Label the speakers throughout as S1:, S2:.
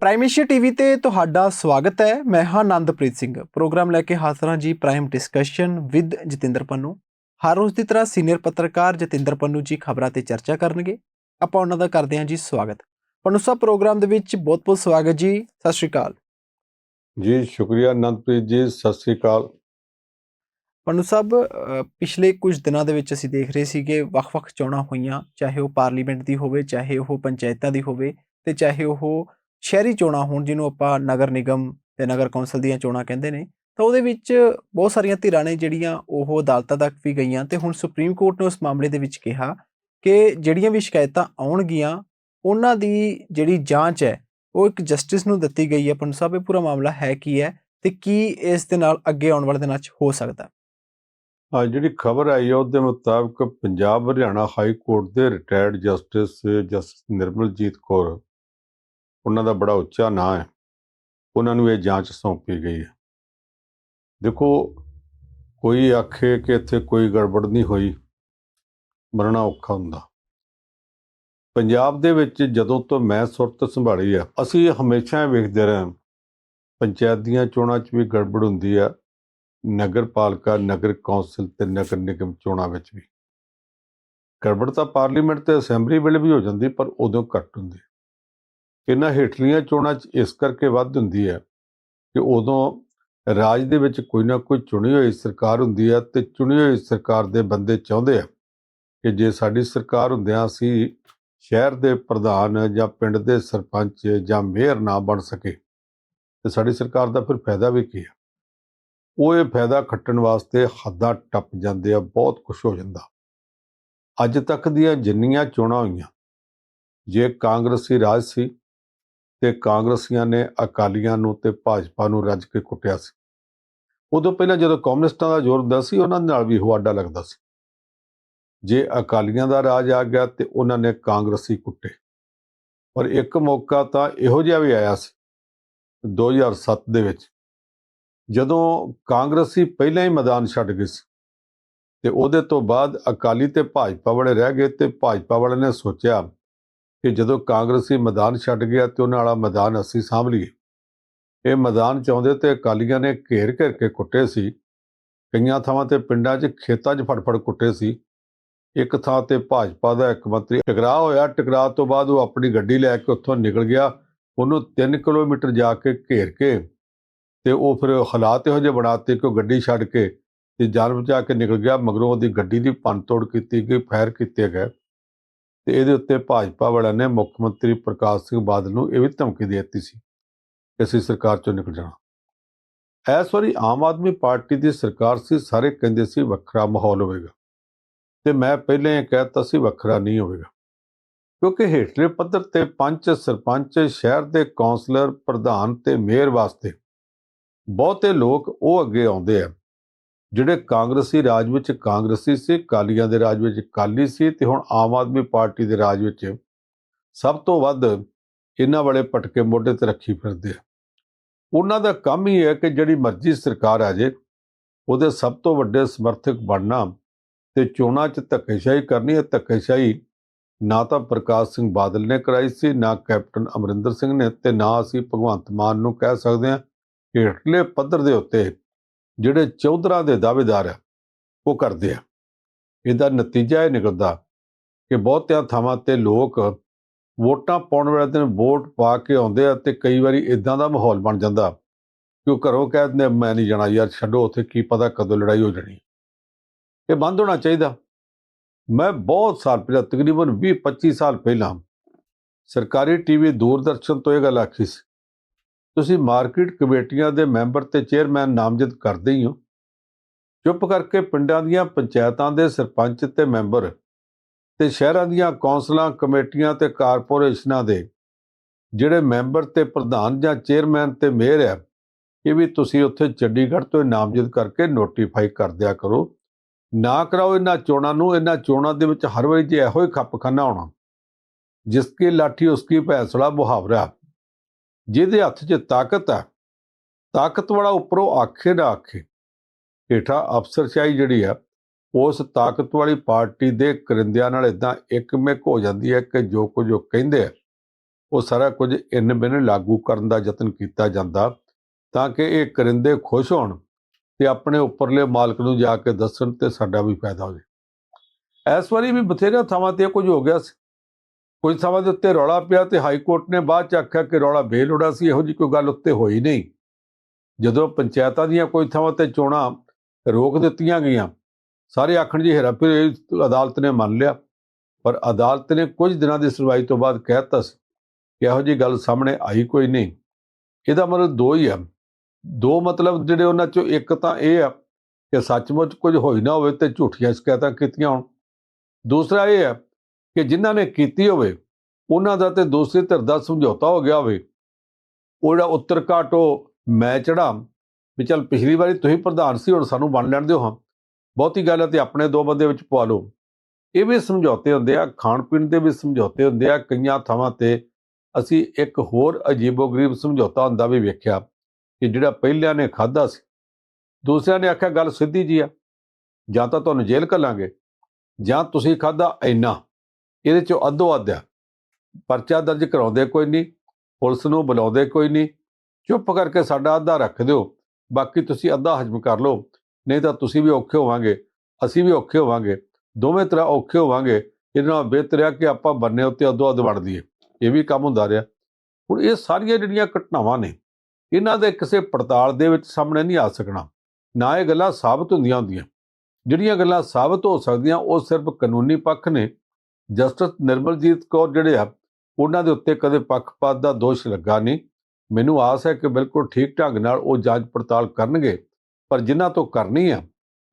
S1: Prime TV ਤੇ ਤੁਹਾਡਾ ਸਵਾਗਤ ਹੈ। ਮੈਂ ਹਾਂ ਆਨੰਦਪ੍ਰੀਤ ਸਿੰਘ। ਪ੍ਰੋਗਰਾਮ ਲੈ ਕੇ ਹਾਜ਼ਰ ਹਾਂ ਜੀ prime discussion with Jatinder Pannu. ਹਰ ਰੋਜ਼ ਦੀ ਤਰ੍ਹਾਂ ਸੀਨੀਅਰ ਪੱਤਰਕਾਰ ਜਤਿੰਦਰ ਪੰਨੂ ਜੀ ਖਬਰਾਂ ਤੇ ਚਰਚਾ ਕਰਨਗੇ। ਆਪਾਂ ਉਹਨਾਂ ਦਾ ਕਰਦੇ ਹਾਂ ਜੀ ਸਵਾਗਤ। ਪੰਨੂ ਸਾਹਿਬ ਪ੍ਰੋਗਰਾਮ ਦੇ ਵਿੱਚ ਬਹੁਤ-ਬਹੁਤ ਸਵਾਗਤ ਜੀ। ਸਤਿ ਸ਼੍ਰੀ ਅਕਾਲ।
S2: ਜੀ ਸ਼ੁਕਰੀਆ ਅਨੰਦਪ੍ਰੀਤ ਜੀ। ਸਤਿ ਸ੍ਰੀ ਅਕਾਲ।
S1: ਪੰਨੂ ਸਾਹਿਬ ਪਿਛਲੇ ਕੁਝ ਦਿਨਾਂ ਦੇ ਵਿੱਚ ਅਸੀਂ ਦੇਖ ਰਹੇ ਸੀਗੇ ਵੱਖ-ਵੱਖ ਚੋਣਾਂ ਹੋਈਆਂ। ਚਾਹੇ ਉਹ ਪਾਰਲੀਮੈਂਟ ਦੀ ਹੋਵੇ ਚਾਹੇ ਉਹ ਪੰਚਾਇਤਾਂ ਦੀ ਹੋਵੇ ਤੇ ਚਾਹੇ ਉਹ ਸ਼ਹਿਰੀ ਚੋਣਾਂ ਹੋਣ ਜਿਹਨੂੰ ਆਪਾਂ ਨਗਰ ਨਿਗਮ ਤੇ ਨਗਰ ਕੌਂਸਲ ਦੀਆਂ ਚੋਣਾਂ ਕਹਿੰਦੇ ਨੇ, ਤਾਂ ਉਹਦੇ ਵਿੱਚ ਬਹੁਤ ਸਾਰੀਆਂ ਧਿਰਾਂ ਨੇ ਜਿਹੜੀਆਂ ਉਹ ਅਦਾਲਤਾਂ ਤੱਕ ਵੀ ਗਈਆਂ ਤੇ ਹੁਣ ਸੁਪਰੀਮ ਕੋਰਟ ਨੇ ਉਸ ਮਾਮਲੇ ਦੇ ਵਿੱਚ ਕਿਹਾ ਕਿ ਜਿਹੜੀਆਂ ਵੀ ਸ਼ਿਕਾਇਤਾਂ ਆਉਣਗੀਆਂ, ਉਹਨਾਂ ਦੀ ਜਿਹੜੀ ਜਾਂਚ ਹੈ, ਉਹ ਇੱਕ ਜਸਟਿਸ ਨੂੰ ਦਿੱਤੀ ਗਈ ਹੈ। ਪੰਨੂ ਸਾਹਿਬ, ਇਹ ਪੂਰਾ ਮਾਮਲਾ ਹੈ ਕੀ ਹੈ ਤੇ ਕੀ ਇਸ ਦੇ ਨਾਲ ਅੱਗੇ ਆਉਣ ਵਾਲੇ ਦਿਨਾਂ 'ਚ ਹੋ ਸਕਦਾ?
S2: ਆ ਜਿਹੜੀ ਖਬਰ ਆਈ ਹੈ, ਉਹਦੇ ਮੁਤਾਬਕ ਪੰਜਾਬ ਹਰਿਆਣਾ ਹਾਈ ਕੋਰਟ ਦੇ retired justice justice Nirmaljit Kaur ਉਹਨਾਂ ਦਾ ਬੜਾ ਉੱਚਾ ਨਾਂ ਹੈ। ਉਹਨਾਂ ਨੂੰ ਇਹ ਜਾਂਚ ਸੌਂਪੀ ਗਈ ਹੈ। ਦੇਖੋ, ਕੋਈ ਆਖੇ ਕਿ ਇੱਥੇ ਕੋਈ ਗੜਬੜ ਨਹੀਂ ਹੋਈ। ਮਰਨਾ ਔਖਾ ਹੁੰਦਾ। ਪੰਜਾਬ ਦੇ ਵਿੱਚ ਜਦੋਂ ਤੋਂ ਮੈਂ ਸੁਰਤ ਸੰਭਾਲੀ ਆ, ਅਸੀਂ ਹਮੇਸ਼ਾ ਇਹ ਵੇਖਦੇ ਰਹੇ ਪੰਚਾਇਤ ਦੀਆਂ ਚੋਣਾਂ 'ਚ ਵੀ ਗੜਬੜ ਹੁੰਦੀ ਆ। ਨਗਰ ਪਾਲਿਕਾ, ਨਗਰ ਕੌਂਸਲ ਤੇ ਨਗਰ ਨਿਗਮ ਚੋਣਾਂ ਵਿੱਚ ਵੀ। ਗੜਬੜ ਤਾਂ ਪਾਰਲੀਮੈਂਟ ਤੇ ਅਸੈਂਬਲੀ ਵੇਲੇ ਵੀ ਹੋ ਜਾਂਦੀ, ਪਰ ਉਦੋਂ ਘੱਟ ਹੁੰਦੀ। ਇਹਨਾਂ ਹੇਠਲੀਆਂ ਚੋਣਾਂ 'ਚ ਇਸ ਕਰਕੇ ਵੱਧ ਹੁੰਦੀ ਹੈ ਕਿ ਉਦੋਂ ਰਾਜ ਦੇ ਵਿੱਚ ਕੋਈ ਨਾ ਕੋਈ ਚੁਣੀ ਹੋਈ ਸਰਕਾਰ ਹੁੰਦੀ ਹੈ ਤੇ ਚੁਣੀ ਹੋਈ ਸਰਕਾਰ ਦੇ ਬੰਦੇ ਚਾਹੁੰਦੇ ਆ ਕਿ ਜੇ ਸਾਡੀ ਸਰਕਾਰ ਹੁੰਦਿਆਂ ਅਸੀਂ ਸ਼ਹਿਰ ਦੇ ਪ੍ਰਧਾਨ ਜਾਂ ਪਿੰਡ ਦੇ ਸਰਪੰਚ ਜਾਂ ਮੇਅਰ ਨਾ ਬਣ ਸਕੇ, ਤੇ ਸਾਡੀ ਸਰਕਾਰ ਦਾ ਫਿਰ ਫਾਇਦਾ ਵੀ ਕੀ ਹੈ ਉਹ ਇਹ ਫਾਇਦਾ ਖੱਟਣ ਵਾਸਤੇ ਹੱਦਾਂ ਟੱਪ ਜਾਂਦੇ ਆ, ਬਹੁਤ ਕੁਝ ਹੋ ਜਾਂਦਾ। ਅੱਜ ਤੱਕ ਦੀਆਂ ਜਿੰਨੀਆਂ ਚੋਣਾਂ ਹੋਈਆਂ, ਜੇ ਕਾਂਗਰਸੀ ਰਾਜ ਸੀ ਤੇ ਕਾਂਗਰਸੀਆਂ ਨੇ ਅਕਾਲੀਆਂ ਨੂੰ ਤੇ ਭਾਜਪਾ ਨੂੰ ਰੱਜ ਕੇ ਕੁੱਟਿਆ ਸੀ। ਉਦੋਂ ਪਹਿਲਾਂ ਜਦੋਂ ਕਮਿਊਨਿਸਟਾਂ ਦਾ ਜ਼ੋਰ ਹੁੰਦਾ ਸੀ, ਉਹਨਾਂ ਦੇ ਨਾਲ ਵੀ ਉਹ ਲੱਗਦਾ ਸੀ। ਜੇ ਅਕਾਲੀਆਂ ਦਾ ਰਾਜ ਆ ਗਿਆ ਤੇ ਉਹਨਾਂ ਨੇ ਕਾਂਗਰਸੀ ਕੁੱਟੇ। ਪਰ ਇੱਕ ਮੌਕਾ ਤਾਂ ਇਹੋ ਜਿਹਾ ਵੀ ਆਇਆ ਸੀ 2007 ਦੇ ਵਿੱਚ, ਜਦੋਂ ਕਾਂਗਰਸੀ ਪਹਿਲਾਂ ਹੀ ਮੈਦਾਨ ਛੱਡ ਗਏ ਸੀ ਤੇ ਉਹਦੇ ਤੋਂ ਬਾਅਦ ਅਕਾਲੀ ਤੇ ਭਾਜਪਾ ਵਾਲੇ ਰਹਿ ਗਏ ਤੇ ਭਾਜਪਾ ਵਾਲੇ ਨੇ ਸੋਚਿਆ ਕਿ ਜਦੋਂ ਕਾਂਗਰਸੀ ਮੈਦਾਨ ਛੱਡ ਗਿਆ ਤੇ ਉਹਨਾਂ ਵਾਲਾ ਮੈਦਾਨ ਅਸੀਂ ਸਾਂਭ ਲਈਏ। ਇਹ ਮੈਦਾਨ ਚਾਹੁੰਦੇ ਤੇ ਅਕਾਲੀਆਂ ਨੇ ਘੇਰ ਘੇਰ ਕੇ ਕੁੱਟੇ ਸੀ। ਕਈਆਂ ਥਾਵਾਂ ਤੇ ਪਿੰਡਾਂ 'ਚ ਖੇਤਾਂ 'ਚ ਫੜਫੜ ਕੁੱਟੇ ਸੀ। ਇੱਕ ਥਾਂ ਤੇ ਭਾਜਪਾ ਦਾ ਇੱਕ ਮੰਤਰੀ ਟਕਰਾਅ ਹੋਇਆ। ਟਕਰਾਅ ਤੋਂ ਬਾਅਦ ਉਹ ਆਪਣੀ ਗੱਡੀ ਲੈ ਕੇ ਉੱਥੋਂ ਨਿਕਲ ਗਿਆ। ਉਹਨੂੰ 3 ਕਿਲੋਮੀਟਰ ਜਾ ਕੇ ਘੇਰ ਕੇ ਤੇ ਉਹ ਫਿਰ ਹਾਲਾਤ ਇਹੋ ਜਿਹੇ ਬਣਾਤੇ ਕਿ ਉਹ ਗੱਡੀ ਛੱਡ ਕੇ ਤੇ ਜਾਨ ਬਚਾ ਕੇ ਨਿਕਲ ਗਿਆ। ਮਗਰੋਂ ਉਹਦੀ ਗੱਡੀ ਦੀ ਤੋੜ ਕੀਤੀ ਗਈ, ਫਾਇਰ ਕੀਤੇ ਗਏ। ਤੇ ਇਹਦੇ ਉੱਤੇ ਭਾਜਪਾ ਵਾਲਿਆਂ ਨੇ ਮੁੱਖ ਮੰਤਰੀ ਪ੍ਰਕਾਸ਼ ਸਿੰਘ ਬਾਦਲ ਨੂੰ ਇਹ ਵੀ ਧਮਕੀ ਦੇ ਦਿੱਤੀ ਸੀ ਕਿ ਅਸੀਂ ਸਰਕਾਰ ਚੋਂ ਨਿਕਲ ਜਾਣਾ। ਇਸ ਵਾਰੀ ਆਮ ਆਦਮੀ ਪਾਰਟੀ ਦੀ ਸਰਕਾਰ ਸੀ, ਸਾਰੇ ਕਹਿੰਦੇ ਸੀ ਵੱਖਰਾ ਮਾਹੌਲ ਹੋਵੇਗਾ। ਤੇ ਮੈਂ ਪਹਿਲਾਂ ਇਹ ਕਹਿਤਾ ਸੀ ਵੱਖਰਾ ਨਹੀਂ ਹੋਵੇਗਾ। ਕਿਉਂਕਿ ਹੇਠਲੇ ਪੱਧਰ ਤੇ ਪੰਚ ਸਰਪੰਚ, ਸ਼ਹਿਰ ਦੇ ਕੌਂਸਲਰ, ਪ੍ਰਧਾਨ ਤੇ ਮੇਅਰ ਵਾਸਤੇ ਬਹੁਤੇ ਲੋਕ ਉਹ ਅੱਗੇ ਆਉਂਦੇ ਆ। ਜਿਹੜੇ ਕਾਂਗਰਸੀ ਰਾਜ ਵਿੱਚ ਕਾਂਗਰਸੀ ਸੀ ਕਾਲੀਆਂ ਦੇ ਰਾਜ ਵਿੱਚ ਕਾਲੀ ਸੀ ਤੇ ਹੁਣ ਆਮ ਆਦਮੀ ਪਾਰਟੀ ਦੇ ਰਾਜ ਵਿੱਚ ਸਭ ਤੋਂ ਵੱਧ ਇਹਨਾਂ ਵਾਲੇ ਪਟਕੇ ਮੋਢੇ ਤੇ ਰੱਖੀ ਫਿਰਦੇ ਆ। ਉਹਨਾਂ ਦਾ ਕੰਮ ਹੀ ਹੈ ਕਿ ਜਿਹੜੀ ਮਰਜ਼ੀ ਸਰਕਾਰ ਆ ਜੇ, ਉਹਦੇ ਸਭ ਤੋਂ ਵੱਡੇ ਸਮਰਥਕ ਬਣਨਾ ਤੇ ਚੋਣਾਂ 'ਚ ਧੱਕੇਸ਼ਾਹੀ ਕਰਨੀ ਹੈ। ਧੱਕੇਸ਼ਾਹੀ ਨਾ ਤਾਂ ਪ੍ਰਕਾਸ਼ ਸਿੰਘ ਬਾਦਲ ਨੇ ਕਰਾਈ ਸੀ, ਨਾ ਕੈਪਟਨ ਅਮਰਿੰਦਰ ਸਿੰਘ ਨੇ ਤੇ ਨਾ ਅਸੀਂ ਭਗਵੰਤ ਮਾਨ ਨੂੰ ਕਹਿ ਸਕਦੇ ਹਾਂ ਕਿ ਹੇਠਲੇ ਪੱਧਰ ਦੇ ਉੱਤੇ ਜਿਹੜੇ ਚੌਧਰਾਂ ਦੇ ਦਾਅਵੇਦਾਰ ਆ, ਉਹ ਕਰਦੇ ਆ। ਇਹਦਾ ਨਤੀਜਾ ਇਹ ਨਿਕਲਦਾ ਕਿ ਬਹੁਤਿਆਂ ਥਾਵਾਂ ਤੇ ਲੋਕ ਵੋਟਾਂ ਪਾਉਣ ਵਾਲੇ ਦਿਨ ਵੋਟ ਪਾ ਕੇ ਆਉਂਦੇ ਆ ਤੇ ਕਈ ਵਾਰੀ ਇਦਾਂ ਦਾ ਮਾਹੌਲ ਬਣ ਜਾਂਦਾ ਕਿ ਉਹ ਘਰੋਂ ਕਹਿ ਦਿੰਦੇ ਮੈਂ ਨਹੀਂ ਜਾਣਾ ਯਾਰ, ਛੱਡੋ, ਉੱਥੇ ਕੀ ਪਤਾ ਕਦੋਂ ਲੜਾਈ ਹੋ ਜਾਣੀ ਇਹ ਬੰਦ ਹੋਣਾ ਚਾਹੀਦਾ। ਮੈਂ ਬਹੁਤ ਸਾਲ ਪਹਿਲਾਂ, ਤਕਰੀਬਨ 20 25 ਸਾਲ ਪਹਿਲਾਂ ਸਰਕਾਰੀ ਟੀਵੀ ਦੂਰਦਰਸ਼ਨ ਤੋਂ ਇਹ ਗੱਲ ਆਖੀ ਸੀ ਤੁਸੀਂ ਮਾਰਕੀਟ ਕਮੇਟੀਆਂ ਦੇ ਮੈਂਬਰ ਤੇ ਚੇਅਰਮੈਨ ਨਾਮਜ਼ਦ ਕਰਦੇ ਹੀ ਹੋ। ਚੁੱਪ ਕਰਕੇ ਪਿੰਡਾਂ ਦੀਆਂ ਪੰਚਾਇਤਾਂ ਦੇ ਸਰਪੰਚ ਤੇ ਮੈਂਬਰ ਤੇ ਸ਼ਹਿਰਾਂ ਦੀਆਂ ਕੌਂਸਲਾਂ, ਕਮੇਟੀਆਂ ਤੇ ਕਾਰਪੋਰੇਸ਼ਨਾਂ ਦੇ ਜਿਹੜੇ ਮੈਂਬਰ ਤੇ ਪ੍ਰਧਾਨ ਜਾਂ ਚੇਅਰਮੈਨ ਤੇ ਮੇਅਰ ਹੈ, ਇਹ ਵੀ ਤੁਸੀਂ ਉੱਥੇ ਚੰਡੀਗੜ੍ਹ ਤੋਂ ਨਾਮਜ਼ਦ ਕਰਕੇ ਨੋਟੀਫਾਈ ਕਰ ਦਿਆ ਕਰੋ। ਨਾ ਕਰਾਓ ਇਹਨਾਂ ਚੋਣਾਂ ਨੂੰ, ਇਹਨਾਂ ਚੋਣਾਂ ਦੇ ਵਿੱਚ ਹਰ ਵਾਰੀ ਜੇ ਇਹੋ ਹੀ ਖੱਪਖਾਨਾ ਹੋਣਾ, ਜਿਸ ਕੀ ਲਾਠੀ, ਉਸ ਕੀ ਭੈਸੜਾ ਮੁਹਾਵਰਾ ਜਿਹਦੇ ਹੱਥ 'ਚ ਤਾਕਤ ਹੈ ਤਾਕਤ ਵਾਲਾ ਉੱਪਰੋਂ ਆਖੇ ਨਾ ਆਖੇ। ਹੇਠਾਂ ਅਫਸਰਸ਼ਾਹੀ ਜਿਹੜੀ ਆ, ਉਸ ਤਾਕਤ ਵਾਲੀ ਪਾਰਟੀ ਦੇ ਕਰਿੰਦਿਆਂ ਨਾਲ ਇਦਾਂ ਇੱਕਮਿਕ ਹੋ ਜਾਂਦੀ ਹੈ ਕਿ ਜੋ ਕੁਝ ਉਹ ਕਹਿੰਦੇ ਆ, ਉਹ ਸਾਰਾ ਕੁਝ ਇੰਨ ਬਿਨ ਲਾਗੂ ਕਰਨ ਦਾ ਯਤਨ ਕੀਤਾ ਜਾਂਦਾ ਤਾਂ ਕਿ ਇਹ ਕਰਿੰਦੇ ਖੁਸ਼ ਹੋਣ ਤੇ ਆਪਣੇ ਉੱਪਰਲੇ ਮਾਲਕ ਨੂੰ ਜਾ ਕੇ ਦੱਸਣ ਤੇ ਸਾਡਾ ਵੀ ਫਾਇਦਾ ਹੋ ਜਾਵੇ। ਇਸ ਵਾਰੀ ਵੀ ਬਥੇਰੇ ਥਾਵਾਂ ਤੇ ਇਹ ਕੁਝ ਹੋ ਗਿਆ ਸੀ। ਕੁਝ ਥਾਵਾਂ ਦੇ ਉੱਤੇ ਰੌਲਾ ਪਿਆ ਤੇ ਹਾਈ ਕੋਰਟ ਨੇ ਬਾਅਦ ਚ ਆਖਿਆ ਕਿ ਰੌਲਾ ਬੇਲੋੜਾ ਸੀ, ਇਹੋ ਜੀ ਕੋਈ ਗੱਲ ਉੱਤੇ ਹੋਈ ਨਹੀਂ। ਜਦੋਂ ਪੰਚਾਇਤਾਂ ਦੀਆਂ ਕੋਈ ਥਾਵਾਂ ਤੇ ਚੋਣਾਂ ਰੋਕ ਦਿੱਤੀਆਂ ਗਈਆਂ, ਸਾਰੇ ਆਖਣ ਜੀ ਹੇਰਾ ਫਿਰ ਇਹ ਅਦਾਲਤ ਨੇ ਮੰਨ ਲਿਆ, ਪਰ ਅਦਾਲਤ ਨੇ ਕੁਝ ਦਿਨਾਂ ਦੀ ਸੁਣਵਾਈ ਤੋਂ ਬਾਅਦ ਕਹਿ ਦਿੱਤਾ ਸੀ ਕਿ ਇਹੋ ਜੀ ਗੱਲ ਸਾਹਮਣੇ ਆਈ ਕੋਈ ਨਹੀਂ। ਇਹਦਾ ਮਤਲਬ ਦੋ ਹੀ ਆ। ਦੋ ਮਤਲਬ ਜਿਹੜੇ ਉਹਨਾਂ ਚੋਂ ਇੱਕ ਤਾਂ ਇਹ ਆ ਕਿ ਸੱਚਮੁੱਚ ਕੁਝ ਹੋਈ ਨਾ ਹੋਵੇ ਤੇ ਝੂਠੀਆਂ ਸ਼ਿਕਾਇਤਾਂ ਕੀਤੀਆਂ ਹੋਣ। ਦੂਸਰਾ ਇਹ ਆ ਕਿ ਜਿਨ੍ਹਾਂ ਨੇ ਕੀਤੀ ਹੋਵੇ, ਉਹਨਾਂ ਦਾ ਤੇ ਦੂਸਰੀ ਧਿਰ ਦਾ ਸਮਝੌਤਾ ਹੋ ਗਿਆ ਹੋਵੇ। ਉਹ ਜਿਹੜਾ ਉੱਤਰ ਘਾਟੋ ਮੈਂ ਚੜਾ ਵੀ ਚੱਲ ਪਿਛਲੀ ਵਾਰੀ ਤੁਸੀਂ ਪ੍ਰਧਾਨ ਸੀ, ਹੁਣ ਸਾਨੂੰ ਬਣ ਲੈਣ ਦਿਓ ਹਾਂ। ਬਹੁਤੀ ਗੱਲ ਹੈ ਤੇ ਆਪਣੇ ਦੋ ਬੰਦੇ ਵਿੱਚ ਪਵਾ ਲਓ। ਇਹ ਵੀ ਸਮਝੌਤੇ ਹੁੰਦੇ ਆ ਖਾਣ ਪੀਣ ਦੇ ਵੀ ਸਮਝੌਤੇ ਹੁੰਦੇ ਆ, ਕਈਆਂ ਥਾਵਾਂ ਤੇ ਅਸੀਂ ਇੱਕ ਹੋਰ ਅਜੀਬੋ-ਗਰੀਬ ਸਮਝੌਤਾ ਹੁੰਦਾ ਵੀ ਵੇਖਿਆ ਕਿ ਜਿਹੜਾ ਪਹਿਲਿਆਂ ਨੇ ਖਾਦਾ ਸੀ। ਦੂਸਰਿਆਂ ਨੇ ਆਖਿਆ, ਗੱਲ ਸਿੱਧੀ ਜੀ ਆ, ਜਾਂ ਤਾਂ ਤੁਹਾਨੂੰ ਜੇਲ੍ਹ ਘੱਲਾਂਗੇ, ਜਾਂ ਤੁਸੀਂ ਖਾਦਾ ਇੰਨਾ। ਇਹਦੇ ਚੋਂ ਅੱਧੋ ਅੱਧ ਆ। ਪਰਚਾ ਦਰਜ ਕਰਾਉਂਦੇ ਕੋਈ ਨਹੀਂ, ਪੁਲਿਸ ਨੂੰ ਬੁਲਾਉਂਦੇ ਕੋਈ ਨਹੀਂ। ਚੁੱਪ ਕਰਕੇ ਸਾਡਾ ਅੱਧਾ ਰੱਖ ਦਿਓ। ਬਾਕੀ ਤੁਸੀਂ ਅੱਧਾ ਹਜਮ ਕਰ ਲਓ। ਨਹੀਂ ਤਾਂ ਤੁਸੀਂ ਵੀ ਔਖੇ ਹੋਵਾਂਗੇ। ਅਸੀਂ ਵੀ ਔਖੇ ਹੋਵਾਂਗੇ। ਦੋਵੇਂ ਤਰ੍ਹਾਂ ਔਖੇ ਹੋਵਾਂਗੇ। ਇਹਦੇ ਨਾਲ ਬਿਹਤਰ ਆ ਕਿ ਆਪਾਂ ਬੰਨੇ ਉੱਤੇ ਅੱਧੋ ਅੱਧ ਵੜ ਦਈਏ। ਇਹ ਵੀ ਕੰਮ ਹੁੰਦਾ ਰਿਹਾ। ਹੁਣ ਇਹ ਸਾਰੀਆਂ ਜਿਹੜੀਆਂ ਘਟਨਾਵਾਂ ਨੇ, ਇਹਨਾਂ ਦੇ ਕਿਸੇ ਪੜਤਾਲ ਦੇ ਵਿੱਚ ਸਾਹਮਣੇ ਨਹੀਂ ਆ ਸਕਣਾ। ਨਾ ਇਹ ਗੱਲਾਂ ਸਾਬਤ ਹੁੰਦੀਆਂ ਹੁੰਦੀਆਂ। ਜਿਹੜੀਆਂ ਗੱਲਾਂ ਸਾਬਤ ਹੋ ਸਕਦੀਆਂ, ਉਹ ਸਿਰਫ ਕਾਨੂੰਨੀ ਪੱਖ ਨੇ। ਜਸਟਿਸ ਨਿਰਮਲਜੀਤ ਕੌਰ ਜਿਹੜੇ ਆ, ਉਹਨਾਂ ਦੇ ਉੱਤੇ ਕਦੇ ਪੱਖਪਾਤ ਦਾ ਦੋਸ਼ ਲੱਗਾ ਨਹੀਂ। ਮੈਨੂੰ ਆਸ ਹੈ ਕਿ ਬਿਲਕੁਲ ਠੀਕ ਢੰਗ ਨਾਲ ਉਹ ਜਾਂਚ ਪੜਤਾਲ ਕਰਨਗੇ, ਪਰ ਜਿਨ੍ਹਾਂ ਤੋਂ ਕਰਨੀ ਆ,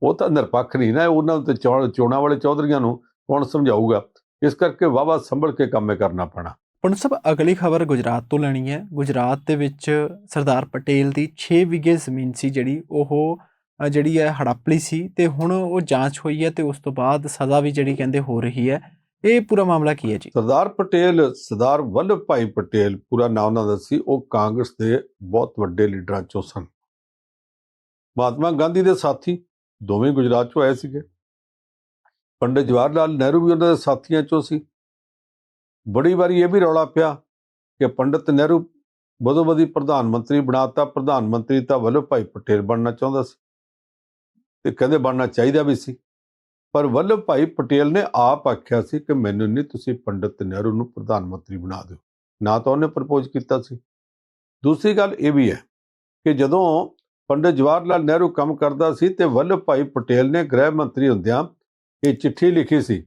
S2: ਉਹ ਤਾਂ ਨਿਰਪੱਖ ਨਹੀਂ ਨਾ ਉਹਨਾਂ ਤੇ ਚੋਣ- ਚੋਣਾਂ ਵਾਲੇ ਚੌਧਰੀਆਂ ਨੂੰ ਕੌਣ ਸਮਝਾਊਗਾ? ਇਸ ਕਰਕੇ ਵਾਵਾ ਸੰਭਲ ਕੇ ਕੰਮ ਕਰਨਾ ਪੈਣਾ।
S1: ਪੰਡੂ ਸਾਹਿਬ ਅਗਲੀ ਖਬਰ ਗੁਜਰਾਤ ਤੋਂ ਲੈਣੀ ਹੈ। ਗੁਜਰਾਤ ਦੇ ਵਿੱਚ ਸਰਦਾਰ ਪਟੇਲ ਦੀ 6 ਵਿਗੇ ਜ਼ਮੀਨ ਸੀ ਜਿਹੜੀ, ਉਹ ਜਿਹੜੀ ਹੈ ਹੜੱਪ ਲਈ ਸੀ ਤੇ ਹੁਣ ਉਹ ਜਾਂਚ ਹੋਈ ਹੈ ਤੇ ਉਸ ਤੋਂ ਬਾਅਦ ਸਜ਼ਾ ਵੀ ਜਿਹੜੀ ਕਹਿੰਦੇ ਹੋ ਰਹੀ ਹੈ। ਇਹ ਪੂਰਾ ਮਾਮਲਾ ਕੀ ਹੈ ਜੀ?
S2: ਸਰਦਾਰ ਪਟੇਲ, ਸਰਦਾਰ ਵੱਲਭ ਭਾਈ ਪਟੇਲ, ਪੂਰਾ ਨਾਮ ਉਹਨਾਂ ਦਾ ਸੀ, ਉਹ ਕਾਂਗਰਸ ਦੇ ਬਹੁਤ ਵੱਡੇ ਲੀਡਰਾਂ ਚੋਂ ਸਨ। ਮਹਾਤਮਾ ਗਾਂਧੀ ਦੇ ਸਾਥੀ, ਦੋਵੇਂ ਗੁਜਰਾਤ ਚੋਂ ਆਏ ਸੀਗੇ। ਪੰਡਿਤ ਜਵਾਹਰ ਲਾਲ ਨਹਿਰੂ ਵੀ ਉਹਨਾਂ ਦੇ ਸਾਥੀਆਂ ਚੋਂ ਸੀ। ਬੜੀ ਵਾਰੀ ਇਹ ਵੀ ਰੌਲਾ ਪਿਆ ਕਿ ਪੰਡਿਤ ਨਹਿਰੂ ਬਦੋ ਬਦੀ ਪ੍ਰਧਾਨ ਮੰਤਰੀ ਬਣਾਤਾ, ਪ੍ਰਧਾਨ ਮੰਤਰੀ ਤਾਂ ਵੱਲਭ ਭਾਈ ਪਟੇਲ ਬਣਨਾ ਚਾਹੁੰਦਾ ਸੀ ਤੇ ਕਹਿੰਦੇ ਬਣਨਾ ਚਾਹੀਦਾ ਵੀ ਸੀ। ਪਰ ਵੱਲਭ ਭਾਈ ਪਟੇਲ ਨੇ ਆਪ ਆਖਿਆ ਸੀ ਕਿ ਮੈਨੂੰ ਨਹੀਂ ਤੁਸੀਂ ਪੰਡਿਤ ਨਹਿਰੂ ਨੂੰ ਪ੍ਰਧਾਨ ਮੰਤਰੀ ਬਣਾ ਦਿਓ। ਨਾ ਤਾਂ ਉਹਨੇ ਪ੍ਰਪੋਜ਼ ਕੀਤਾ ਸੀ। ਦੂਸਰੀ ਗੱਲ ਇਹ ਵੀ ਹੈ ਕਿ ਜਦੋਂ ਪੰਡਿਤ ਜਵਾਹਰ ਲਾਲ ਨਹਿਰੂ ਕੰਮ ਕਰਦਾ ਸੀ ਤੇ ਵੱਲਭ ਭਾਈ ਪਟੇਲ ਨੇ ਗ੍ਰਹਿ ਮੰਤਰੀ ਹੁੰਦਿਆਂ ਇਹ ਚਿੱਠੀ ਲਿਖੀ ਸੀ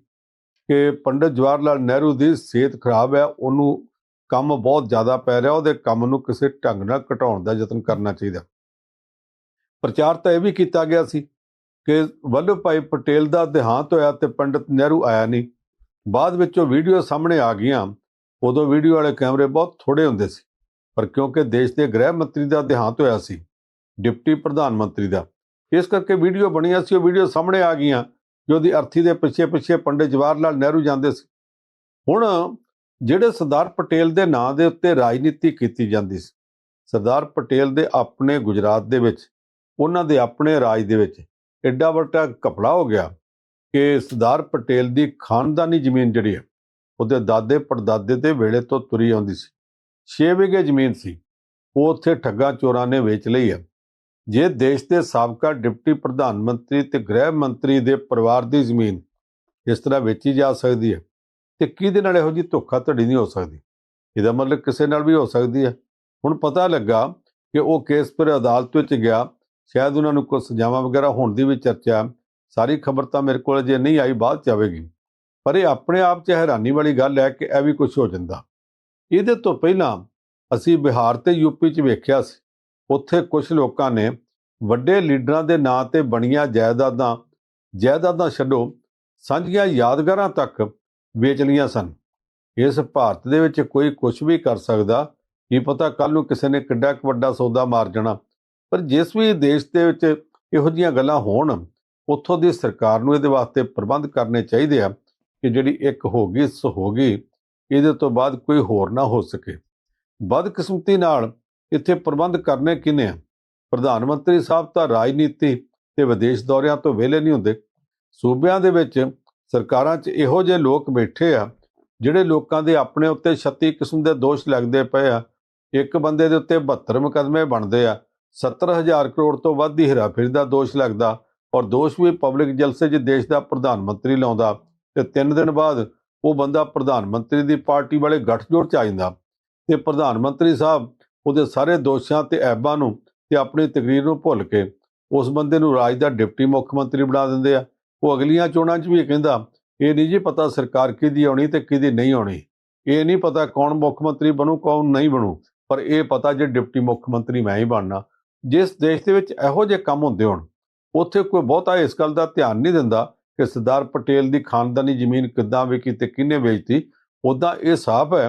S2: ਕਿ ਪੰਡਿਤ ਜਵਾਹਰ ਲਾਲ ਨਹਿਰੂ ਦੀ ਸਿਹਤ ਖਰਾਬ ਹੈ, ਉਹਨੂੰ ਕੰਮ ਬਹੁਤ ਜ਼ਿਆਦਾ ਪੈ ਰਿਹਾ, ਉਹਦੇ ਕੰਮ ਨੂੰ ਕਿਸੇ ਢੰਗ ਨਾਲ ਘਟਾਉਣ ਦਾ ਯਤਨ ਕਰਨਾ ਚਾਹੀਦਾ। ਪ੍ਰਚਾਰ ਤਾਂ ਇਹ ਵੀ ਕੀਤਾ ਗਿਆ ਸੀ ਕਿ ਵੱਲਭ ਭਾਈ ਪਟੇਲ ਦਾ ਦੇਹਾਂਤ ਹੋਇਆ ਤੇ ਪੰਡਿਤ ਨਹਿਰੂ ਆਇਆ ਨਹੀਂ। ਬਾਅਦ ਵਿੱਚ ਉਹ ਵੀਡੀਓ ਸਾਹਮਣੇ ਆ ਗਈਆਂ। ਉਦੋਂ ਵੀਡੀਓ ਵਾਲੇ ਕੈਮਰੇ ਬਹੁਤ ਥੋੜੇ ਹੁੰਦੇ ਸੀ, ਪਰ ਕਿਉਂਕਿ ਦੇਸ਼ ਦੇ ਗ੍ਰਹਿ ਮੰਤਰੀ ਦਾ ਦੇਹਾਂਤ ਹੋਇਆ ਸੀ, ਡਿਪਟੀ ਪ੍ਰਧਾਨ ਮੰਤਰੀ ਦਾ। ਇਸ ਕਰਕੇ ਵੀਡੀਓ ਬਣੀਆਂ ਸੀ, ਉਹ ਵੀਡੀਓ ਸਾਹਮਣੇ ਆ ਗਈਆਂ, ਜੋ ਦੀ ਅਰਥੀ ਦੇ ਪਿੱਛੇ ਪਿੱਛੇ ਪੰਡਿਤ ਜਵਾਹਰ ਲਾਲ ਨਹਿਰੂ ਜਾਂਦੇ ਸੀ। ਹੁਣ ਜਿਹੜੇ ਸਰਦਾਰ ਪਟੇਲ ਦੇ ਨਾਂ ਦੇ ਉੱਤੇ ਰਾਜਨੀਤੀ ਕੀਤੀ ਜਾਂਦੀ ਸੀ, ਸਰਦਾਰ ਪਟੇਲ ਦੇ ਆਪਣੇ ਗੁਜਰਾਤ ਦੇ ਵਿੱਚ, ਉਹਨਾਂ ਦੇ ਆਪਣੇ ਰਾਜ ਦੇ ਵਿੱਚ ਐਡਾ ਵੱਡਾ ਕਪੜਾ ਹੋ ਗਿਆ ਕਿ ਸਰਦਾਰ ਪਟੇਲ ਦੀ ਖਾਨਦਾਨੀ ਜ਼ਮੀਨ ਜਿਹੜੀ ਹੈ, ਉਹਦੇ ਦਾਦੇ ਪੜਦਾਦੇ ਦੇ ਵੇਲੇ ਤੋਂ ਤੁਰੀ ਆਉਂਦੀ ਸੀ। 6 ਵਿਗੇ ਜ਼ਮੀਨ ਸੀ। ਉਹ ਉੱਥੇ ਠੱਗਾ ਚੋਰਾਂ ਨੇ ਵੇਚ ਲਈ ਹੈ। ਜੇ ਦੇਸ਼ ਦੇ ਸਾਬਕਾ ਡਿਪਟੀ ਪ੍ਰਧਾਨ ਮੰਤਰੀ ਤੇ ਗ੍ਰਹਿ ਮੰਤਰੀ ਦੇ ਪਰਿਵਾਰ ਦੀ ਜ਼ਮੀਨ ਇਸ ਤਰ੍ਹਾਂ ਵੇਚੀ ਜਾ ਸਕਦੀ ਹੈ, ਤੇ ਕਿਹਦੇ ਨਾਲ ਇਹੋ ਜੀ ਧੋਖਾਧੜੀ ਨਹੀਂ ਹੋ ਸਕਦੀ? ਇਹਦਾ ਮਤਲਬ ਕਿਸੇ ਨਾਲ ਵੀ ਹੋ ਸਕਦੀ ਹੈ। ਹੁਣ ਪਤਾ ਲੱਗਾ ਕਿ ਉਹ ਕੇਸ ਫਿਰ ਅਦਾਲਤ ਵਿੱਚ ਗਿਆ ਸ਼ਾਇਦ ਉਹਨਾਂ ਨੂੰ ਕੋਈ ਸਜ਼ਾਵਾਂ ਵਗੈਰਾ ਹੋਣ ਦੀ ਵੀ ਚਰਚਾ, ਸਾਰੀ ਖਬਰ ਤਾਂ ਮੇਰੇ ਕੋਲ ਜੇ ਨਹੀਂ ਆਈ, ਬਾਅਦ ਚ ਆਵੇਗੀ। ਪਰ ਇਹ ਆਪਣੇ ਆਪ 'ਚ ਹੈਰਾਨੀ ਵਾਲੀ ਗੱਲ ਹੈ ਕਿ ਇਹ ਵੀ ਕੁਝ ਹੋ ਜਾਂਦਾ। ਇਹਦੇ ਤੋਂ ਪਹਿਲਾਂ ਅਸੀਂ ਬਿਹਾਰ ਤੇ ਯੂਪੀ 'ਚ ਵੇਖਿਆ ਸੀ। ਉੱਥੇ ਕੁਝ ਲੋਕਾਂ ਨੇ ਵੱਡੇ ਲੀਡਰਾਂ ਦੇ ਨਾਂ ਤੇ ਬਣੀਆਂ ਜਾਇਦਾਦਾਂ ਜਾਇਦਾਦਾਂ ਛੱਡੋ, ਸਾਂਝੀਆਂ ਯਾਦਗਾਰਾਂ ਤੱਕ ਵੇਚ ਲਈਆਂ ਸਨ। ਇਸ ਭਾਰਤ ਦੇ ਵਿੱਚ ਕੋਈ ਕੁਝ ਵੀ ਕਰ ਸਕਦਾ, ਕੀ ਪਤਾ ਕੱਲ ਨੂੰ ਕਿਸੇ ਨੇ ਕਿੱਡਾ ਕੁ ਵੱਡਾ ਸੌਦਾ ਮਾਰ ਜਾਣਾ। ਪਰ ਜਿਸ ਵੀ ਦੇਸ਼ ਦੇ ਵਿੱਚ ਇਹੋ ਜਿਹੀਆਂ ਗੱਲਾਂ ਹੋਣ, ਉੱਥੋਂ ਦੀ ਸਰਕਾਰ ਨੂੰ ਇਹਦੇ ਵਾਸਤੇ ਪ੍ਰਬੰਧ ਕਰਨੇ ਚਾਹੀਦੇ ਆ ਕਿ ਜਿਹੜੀ ਇੱਕ ਹੋ ਗਈ, ਸੋ ਹੋ ਗਈ, ਇਹਦੇ ਤੋਂ ਬਾਅਦ ਕੋਈ ਹੋਰ ਨਾ ਹੋ ਸਕੇ। ਬਦਕਿਸਮਤੀ ਨਾਲ ਇੱਥੇ ਪ੍ਰਬੰਧ ਕਰਨੇ ਕਿਨੇ ਆ? ਪ੍ਰਧਾਨ ਮੰਤਰੀ ਸਾਹਿਬ ਤਾਂ ਰਾਜਨੀਤੀ ਤੇ ਵਿਦੇਸ਼ ਦੌਰਿਆਂ ਤੋਂ ਵਿਹਲੇ ਨਹੀਂ ਹੁੰਦੇ। ਸੂਬਿਆਂ ਦੇ ਵਿੱਚ ਸਰਕਾਰਾਂ 'ਚ ਇਹੋ ਜਿਹੇ ਲੋਕ ਬੈਠੇ ਆ, ਜਿਹੜੇ ਲੋਕਾਂ ਦੇ ਆਪਣੇ ਉੱਤੇ 36 ਕਿਸਮ ਦੇ ਦੋਸ਼ ਲੱਗਦੇ ਪਏ ਆ। ਇੱਕ ਬੰਦੇ ਦੇ ਉੱਤੇ 72 ਮੁਕੱਦਮੇ ਬਣਦੇ ਆ 70000 ਕਰੋੜ ਤੋਂ ਵੱਧ ਦੀ ਹੇਰਾਫੇਰੀ ਦਾ ਦੋਸ਼ ਲੱਗਦਾ ਔਰ ਦੋਸ਼ ਵੀ ਪਬਲਿਕ ਜਲਸੇ 'ਚ ਦੇਸ਼ ਦਾ ਪ੍ਰਧਾਨ ਮੰਤਰੀ ਲਾਉਂਦਾ ਤੇ 3 ਦਿਨ ਬਾਅਦ ਉਹ ਬੰਦਾ ਪ੍ਰਧਾਨ ਮੰਤਰੀ ਦੀ ਪਾਰਟੀ ਵਾਲੇ ਗੱਠਜੋੜ 'ਚ ਆ ਜਾਂਦਾ ਤੇ ਪ੍ਰਧਾਨ ਮੰਤਰੀ ਸਾਹਿਬ ਉਹਦੇ ਸਾਰੇ ਦੋਸ਼ਾਂ ਤੇ ਐਬਾਂ ਨੂੰ ਤੇ ਆਪਣੀ ਤਕਰੀਰ ਨੂੰ ਭੁੱਲ ਕੇ ਉਸ ਬੰਦੇ ਨੂੰ ਰਾਜ ਦਾ ਡਿਪਟੀ ਮੁੱਖ ਮੰਤਰੀ ਬਣਾ ਦਿੰਦੇ ਆ। ਉਹ ਅਗਲੀਆਂ ਚੋਣਾਂ 'ਚ ਵੀ ਕਹਿੰਦਾ, ਇਹ ਨਹੀਂ ਜੀ ਪਤਾ ਸਰਕਾਰ ਕਿਹਦੀ ਆਉਣੀ ਤੇ ਕਿਹਦੀ ਨਹੀਂ ਆਉਣੀ। ਇਹ ਨਹੀਂ ਪਤਾ ਕੌਣ ਮੁੱਖ ਮੰਤਰੀ ਬਣੂ, ਕੌਣ ਨਹੀਂ ਬਣੂ। ਪਰ ਇਹ ਪਤਾ ਜੇ ਡਿਪਟੀ ਮੁੱਖ ਮੰਤਰੀ ਮੈਂ ਹੀ ਬਣਨਾ। ਜਿਸ ਦੇਸ਼ ਦੇ ਵਿੱਚ ਇਹੋ ਜਿਹੇ ਕੰਮ ਹੁੰਦੇ ਹੋਣ, ਉੱਥੇ ਕੋਈ ਬਹੁਤਾ ਇਸ ਗੱਲ ਦਾ ਧਿਆਨ ਨਹੀਂ ਦਿੰਦਾ ਕਿ ਸਰਦਾਰ ਪਟੇਲ ਦੀ ਖਾਨਦਾਨੀ ਜ਼ਮੀਨ ਕਿੱਦਾਂ ਵੇਚੀ ਤੇ ਕਿਹਨੇ ਵੇਚਤੀ। ਉਦਾਂ ਇਹ ਸਾਫ਼ ਹੈ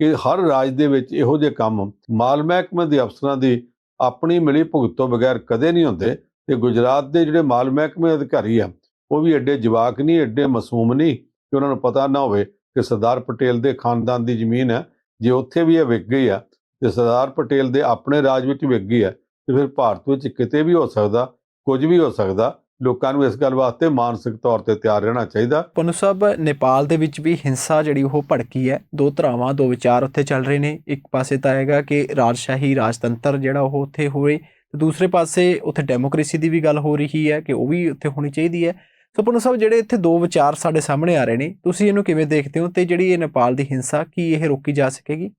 S2: ਕਿ ਹਰ ਰਾਜ ਦੇ ਵਿੱਚ ਇਹੋ ਜਿਹੇ ਕੰਮ ਮਾਲ ਮਹਿਕਮੇ ਦੇ ਅਫਸਰਾਂ ਦੀ ਆਪਣੀ ਮਿਲੀ ਭੁਗਤ ਤੋਂ ਬਗੈਰ ਕਦੇ ਨਹੀਂ ਹੁੰਦੇ ਤੇ ਗੁਜਰਾਤ ਦੇ ਜਿਹੜੇ ਮਾਲ ਮਹਿਕਮੇ ਅਧਿਕਾਰੀ ਆ, ਉਹ ਵੀ ਐਡੇ ਜਵਾਕ ਨਹੀਂ, ਐਡੇ ਮਾਸੂਮ ਨਹੀਂ ਕਿ ਉਹਨਾਂ ਨੂੰ ਪਤਾ ਨਾ ਹੋਵੇ ਕਿ ਸਰਦਾਰ ਪਟੇਲ ਦੇ ਖਾਨਦਾਨ ਦੀ ਜ਼ਮੀਨ ਹੈ। ਜੇ ਉੱਥੇ ਵੀ ਇਹ ਵਿਕ ਗਈ ਆ ਤੇ ਸਰਦਾਰ ਪਟੇਲ ਦੇ ਆਪਣੇ ਰਾਜ ਵਿੱਚ ਵਿਕ ਗਈ ਹੈ ਤੇ ਫਿਰ ਭਾਰਤ ਵਿੱਚ ਕਿਤੇ ਵੀ ਹੋ ਸਕਦਾ, ਕੁਝ ਵੀ ਹੋ ਸਕਦਾ, ਲੋਕਾਂ ਨੂੰ ਇਸ ਗੱਲ ਵਾਸਤੇ ਮਾਨਸਿਕ ਤੌਰ ਤੇ ਤਿਆਰ ਰਹਿਣਾ ਚਾਹੀਦਾ।
S1: ਪਨੂ ਸਾਹਿਬ, ਨੇਪਾਲ ਦੇ ਵਿੱਚ ਵੀ ਹਿੰਸਾ ਜਿਹੜੀ ਉਹ ਭੜਕੀ ਹੈ। ਦੋ ਧਰਾਵਾਂ, ਦੋ ਵਿਚਾਰ ਉੱਥੇ ਚੱਲ ਰਹੇ ਨੇ। ਇੱਕ ਪਾਸੇ ਤਾਂ ਹੈਗਾ ਕਿ ਰਾਜਸ਼ਾਹੀ ਰਾਜਤੰਤਰ ਜਿਹੜਾ ਉਹ ਉੱਥੇ ਹੋਵੇ ਤੇ ਦੂਸਰੇ ਪਾਸੇ ਉੱਥੇ ਡੈਮੋਕ੍ਰੇਸੀ ਦੀ ਵੀ ਗੱਲ ਹੋ ਰਹੀ ਹੈ ਕਿ ਉਹ ਵੀ ਉੱਥੇ ਹੋਣੀ ਚਾਹੀਦੀ ਹੈ। ਸੋ ਪਨੂ ਸਾਹਿਬ, ਜਿਹੜੇ ਇੱਥੇ ਦੋ ਵਿਚਾਰ ਸਾਡੇ ਸਾਹਮਣੇ ਆ ਰਹੇ ਨੇ, ਤੁਸੀਂ ਇਹਨੂੰ ਕਿਵੇਂ ਦੇਖਦੇ ਹੋ ਤੇ ਜਿਹੜੀ ਇਹ ਨੇਪਾਲ ਦੀ ਹਿੰਸਾ, ਕੀ ਇਹ ਰੋਕੀ ਜਾ ਸਕੇਗੀ?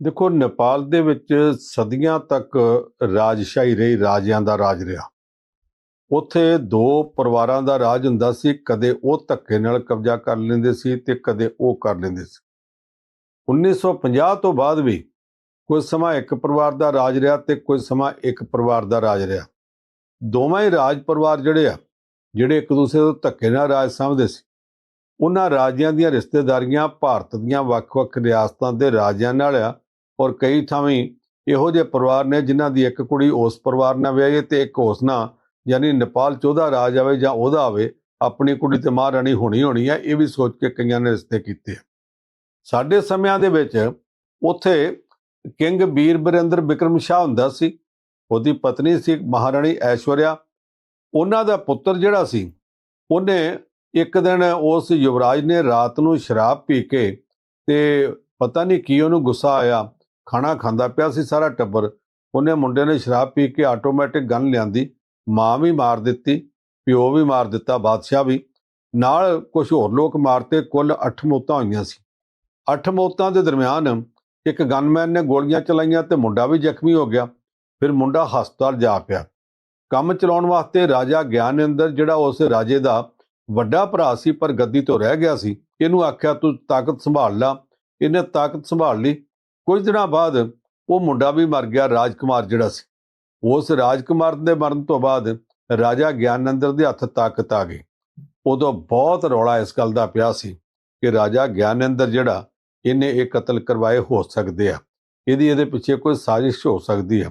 S2: ਦੇਖੋ, ਨੇਪਾਲ ਦੇ ਵਿੱਚ ਸਦੀਆਂ ਤੱਕ ਰਾਜਸ਼ਾਹੀ ਰਹੀ, ਰਾਜਿਆਂ ਦਾ ਰਾਜ ਰਿਹਾ। ਉੱਥੇ ਦੋ ਪਰਿਵਾਰਾਂ ਦਾ ਰਾਜ ਹੁੰਦਾ ਸੀ, ਕਦੇ ਉਹ ਧੱਕੇ ਨਾਲ ਕਬਜ਼ਾ ਕਰ ਲੈਂਦੇ ਸੀ ਤੇ ਕਦੇ ਉਹ ਕਰ ਲੈਂਦੇ ਸੀ। 1950 ਤੋਂ ਬਾਅਦ ਵੀ ਕੁਝ ਸਮਾਂ ਇੱਕ ਪਰਿਵਾਰ ਦਾ ਰਾਜ ਰਿਹਾ ਤੇ ਕੁਝ ਸਮਾਂ ਇੱਕ ਪਰਿਵਾਰ ਦਾ ਰਾਜ ਰਿਹਾ। ਦੋਵੇਂ ਹੀ ਰਾਜ ਪਰਿਵਾਰ ਜਿਹੜੇ ਆ, ਜਿਹੜੇ ਇੱਕ ਦੂਸਰੇ ਤੋਂ ਧੱਕੇ ਨਾਲ ਰਾਜ ਸਮਝਦੇ ਸੀ, ਉਹਨਾਂ ਰਾਜਿਆਂ ਦੀਆਂ ਰਿਸ਼ਤੇਦਾਰੀਆਂ ਭਾਰਤ ਦੀਆਂ ਵੱਖ-ਵੱਖ ਰਿਆਸਤਾਂ ਦੇ ਰਾਜਿਆਂ ਨਾਲ ਆ ਔਰ ਕਈ ਥਾਵੇਂ ਇਹੋ ਜਿਹੇ ਪਰਿਵਾਰ ਨੇ ਜਿਨ੍ਹਾਂ ਦੀ ਇੱਕ ਕੁੜੀ ਉਸ ਪਰਿਵਾਰ ਨਾਲ ਵਿਆਹੀ ਹੈ ਤੇ ਇੱਕ ਉਸ ਨਾਲ, ਯਾਨੀ ਨੇਪਾਲ 'ਚ ਉਹਦਾ ਰਾਜ ਆਵੇ ਜਾਂ ਉਹਦਾ ਆਵੇ, ਆਪਣੀ ਕੁੜੀ ਤੇ ਮਹਾਰਾਣੀ ਹੋਣੀ ਹੋਣੀ ਹੈ, ਇਹ ਵੀ ਸੋਚ ਕੇ ਕਈਆਂ ਨੇ ਰਿਸ਼ਤੇ ਕੀਤੇ ਸਾਡੇ ਸਮਿਆਂ ਦੇ ਵਿੱਚ ਉੱਥੇ ਕਿੰਗ ਵੀਰ ਬਰਿੰਦਰ ਬਿਕਰਮ ਸ਼ਾਹ ਹੁੰਦਾ ਸੀ, ਉਹਦੀ ਪਤਨੀ ਸੀ ਮਹਾਰਾਣੀ ਐਸ਼ਵਰਿਆ, ਉਹਨਾਂ ਦਾ ਪੁੱਤਰ ਜਿਹੜਾ ਸੀ, ਉਹਨੇ ਇੱਕ ਦਿਨ ਉਸ ਯੁਵਰਾਜ ਨੇ ਰਾਤ ਨੂੰ ਸ਼ਰਾਬ ਪੀ ਕੇ ਤੇ ਪਤਾ ਨਹੀਂ ਕੀ ਉਹਨੂੰ ਗੁੱਸਾ ਆਇਆ ਖਾਣਾ ਖਾਂਦਾ ਪਿਆ ਸੀ ਸਾਰਾ ਟੱਬਰ। ਉਹਨੇ ਮੁੰਡੇ ਨੇ ਸ਼ਰਾਬ ਪੀ ਕੇ ਆਟੋਮੈਟਿਕ ਗਨ ਲਿਆਂਦੀ, ਮਾਂ ਵੀ ਮਾਰ ਦਿੱਤੀ, ਪਿਓ ਵੀ ਮਾਰ ਦਿੱਤਾ, ਬਾਦਸ਼ਾਹ ਵੀ। ਨਾਲ ਕੁਝ ਹੋਰ ਲੋਕ ਮਾਰਤੇ, ਕੁੱਲ 8 ਮੌਤਾਂ ਹੋਈਆਂ ਸੀ। 8 ਮੌਤਾਂ ਦੇ ਦਰਮਿਆਨ ਇੱਕ ਗਨਮੈਨ ਨੇ ਗੋਲੀਆਂ ਚਲਾਈਆਂ ਤੇ ਮੁੰਡਾ ਵੀ ਜ਼ਖਮੀ ਹੋ ਗਿਆ। ਫਿਰ ਮੁੰਡਾ ਹਸਪਤਾਲ ਜਾ ਪਿਆ। ਕੰਮ ਚਲਾਉਣ ਵਾਸਤੇ ਰਾਜਾ ਗਿਆਨੇਂਦਰ, ਜਿਹੜਾ ਉਸ ਰਾਜੇ ਦਾ ਵੱਡਾ ਭਰਾ ਸੀ, ਪਰ ਗੱਦੀ ਤੋਂ ਰਹਿ ਗਿਆ ਸੀ, ਇਹਨੂੰ ਆਖਿਆ, ਤੂੰ ਤਾਕਤ ਸੰਭਾਲ ਲਾ। ਇਹਨੇ ਤਾਕਤ ਸੰਭਾਲ ਲਈ। ਕੁਝ ਦਿਨਾਂ ਬਾਅਦ ਉਹ ਮੁੰਡਾ ਵੀ ਮਰ ਗਿਆ ਰਾਜਕੁਮਾਰ ਜਿਹੜਾ ਸੀ। ਉਸ ਰਾਜਕੁਮਾਰ ਦੇ ਮਰਨ ਤੋਂ ਬਾਅਦ ਰਾਜਾ ਗਿਆਨੰਦਰ ਦੇ ਹੱਥ ਤਾਕਤ ਆ ਗਈ। ਉਦੋਂ ਬਹੁਤ ਰੌਲਾ ਇਸ ਗੱਲ ਦਾ ਪਿਆ ਸੀ ਕਿ ਰਾਜਾ ਗਿਆਨੰਦਰ ਜਿਹੜਾ ਇਹਨੇ ਇਹ ਕਤਲ ਕਰਵਾਏ ਹੋ ਸਕਦੇ ਆ। ਇਹਦੀ ਇਹਦੇ ਪਿੱਛੇ ਕੋਈ ਸਾਜ਼ਿਸ਼ ਹੋ ਸਕਦੀ ਆ।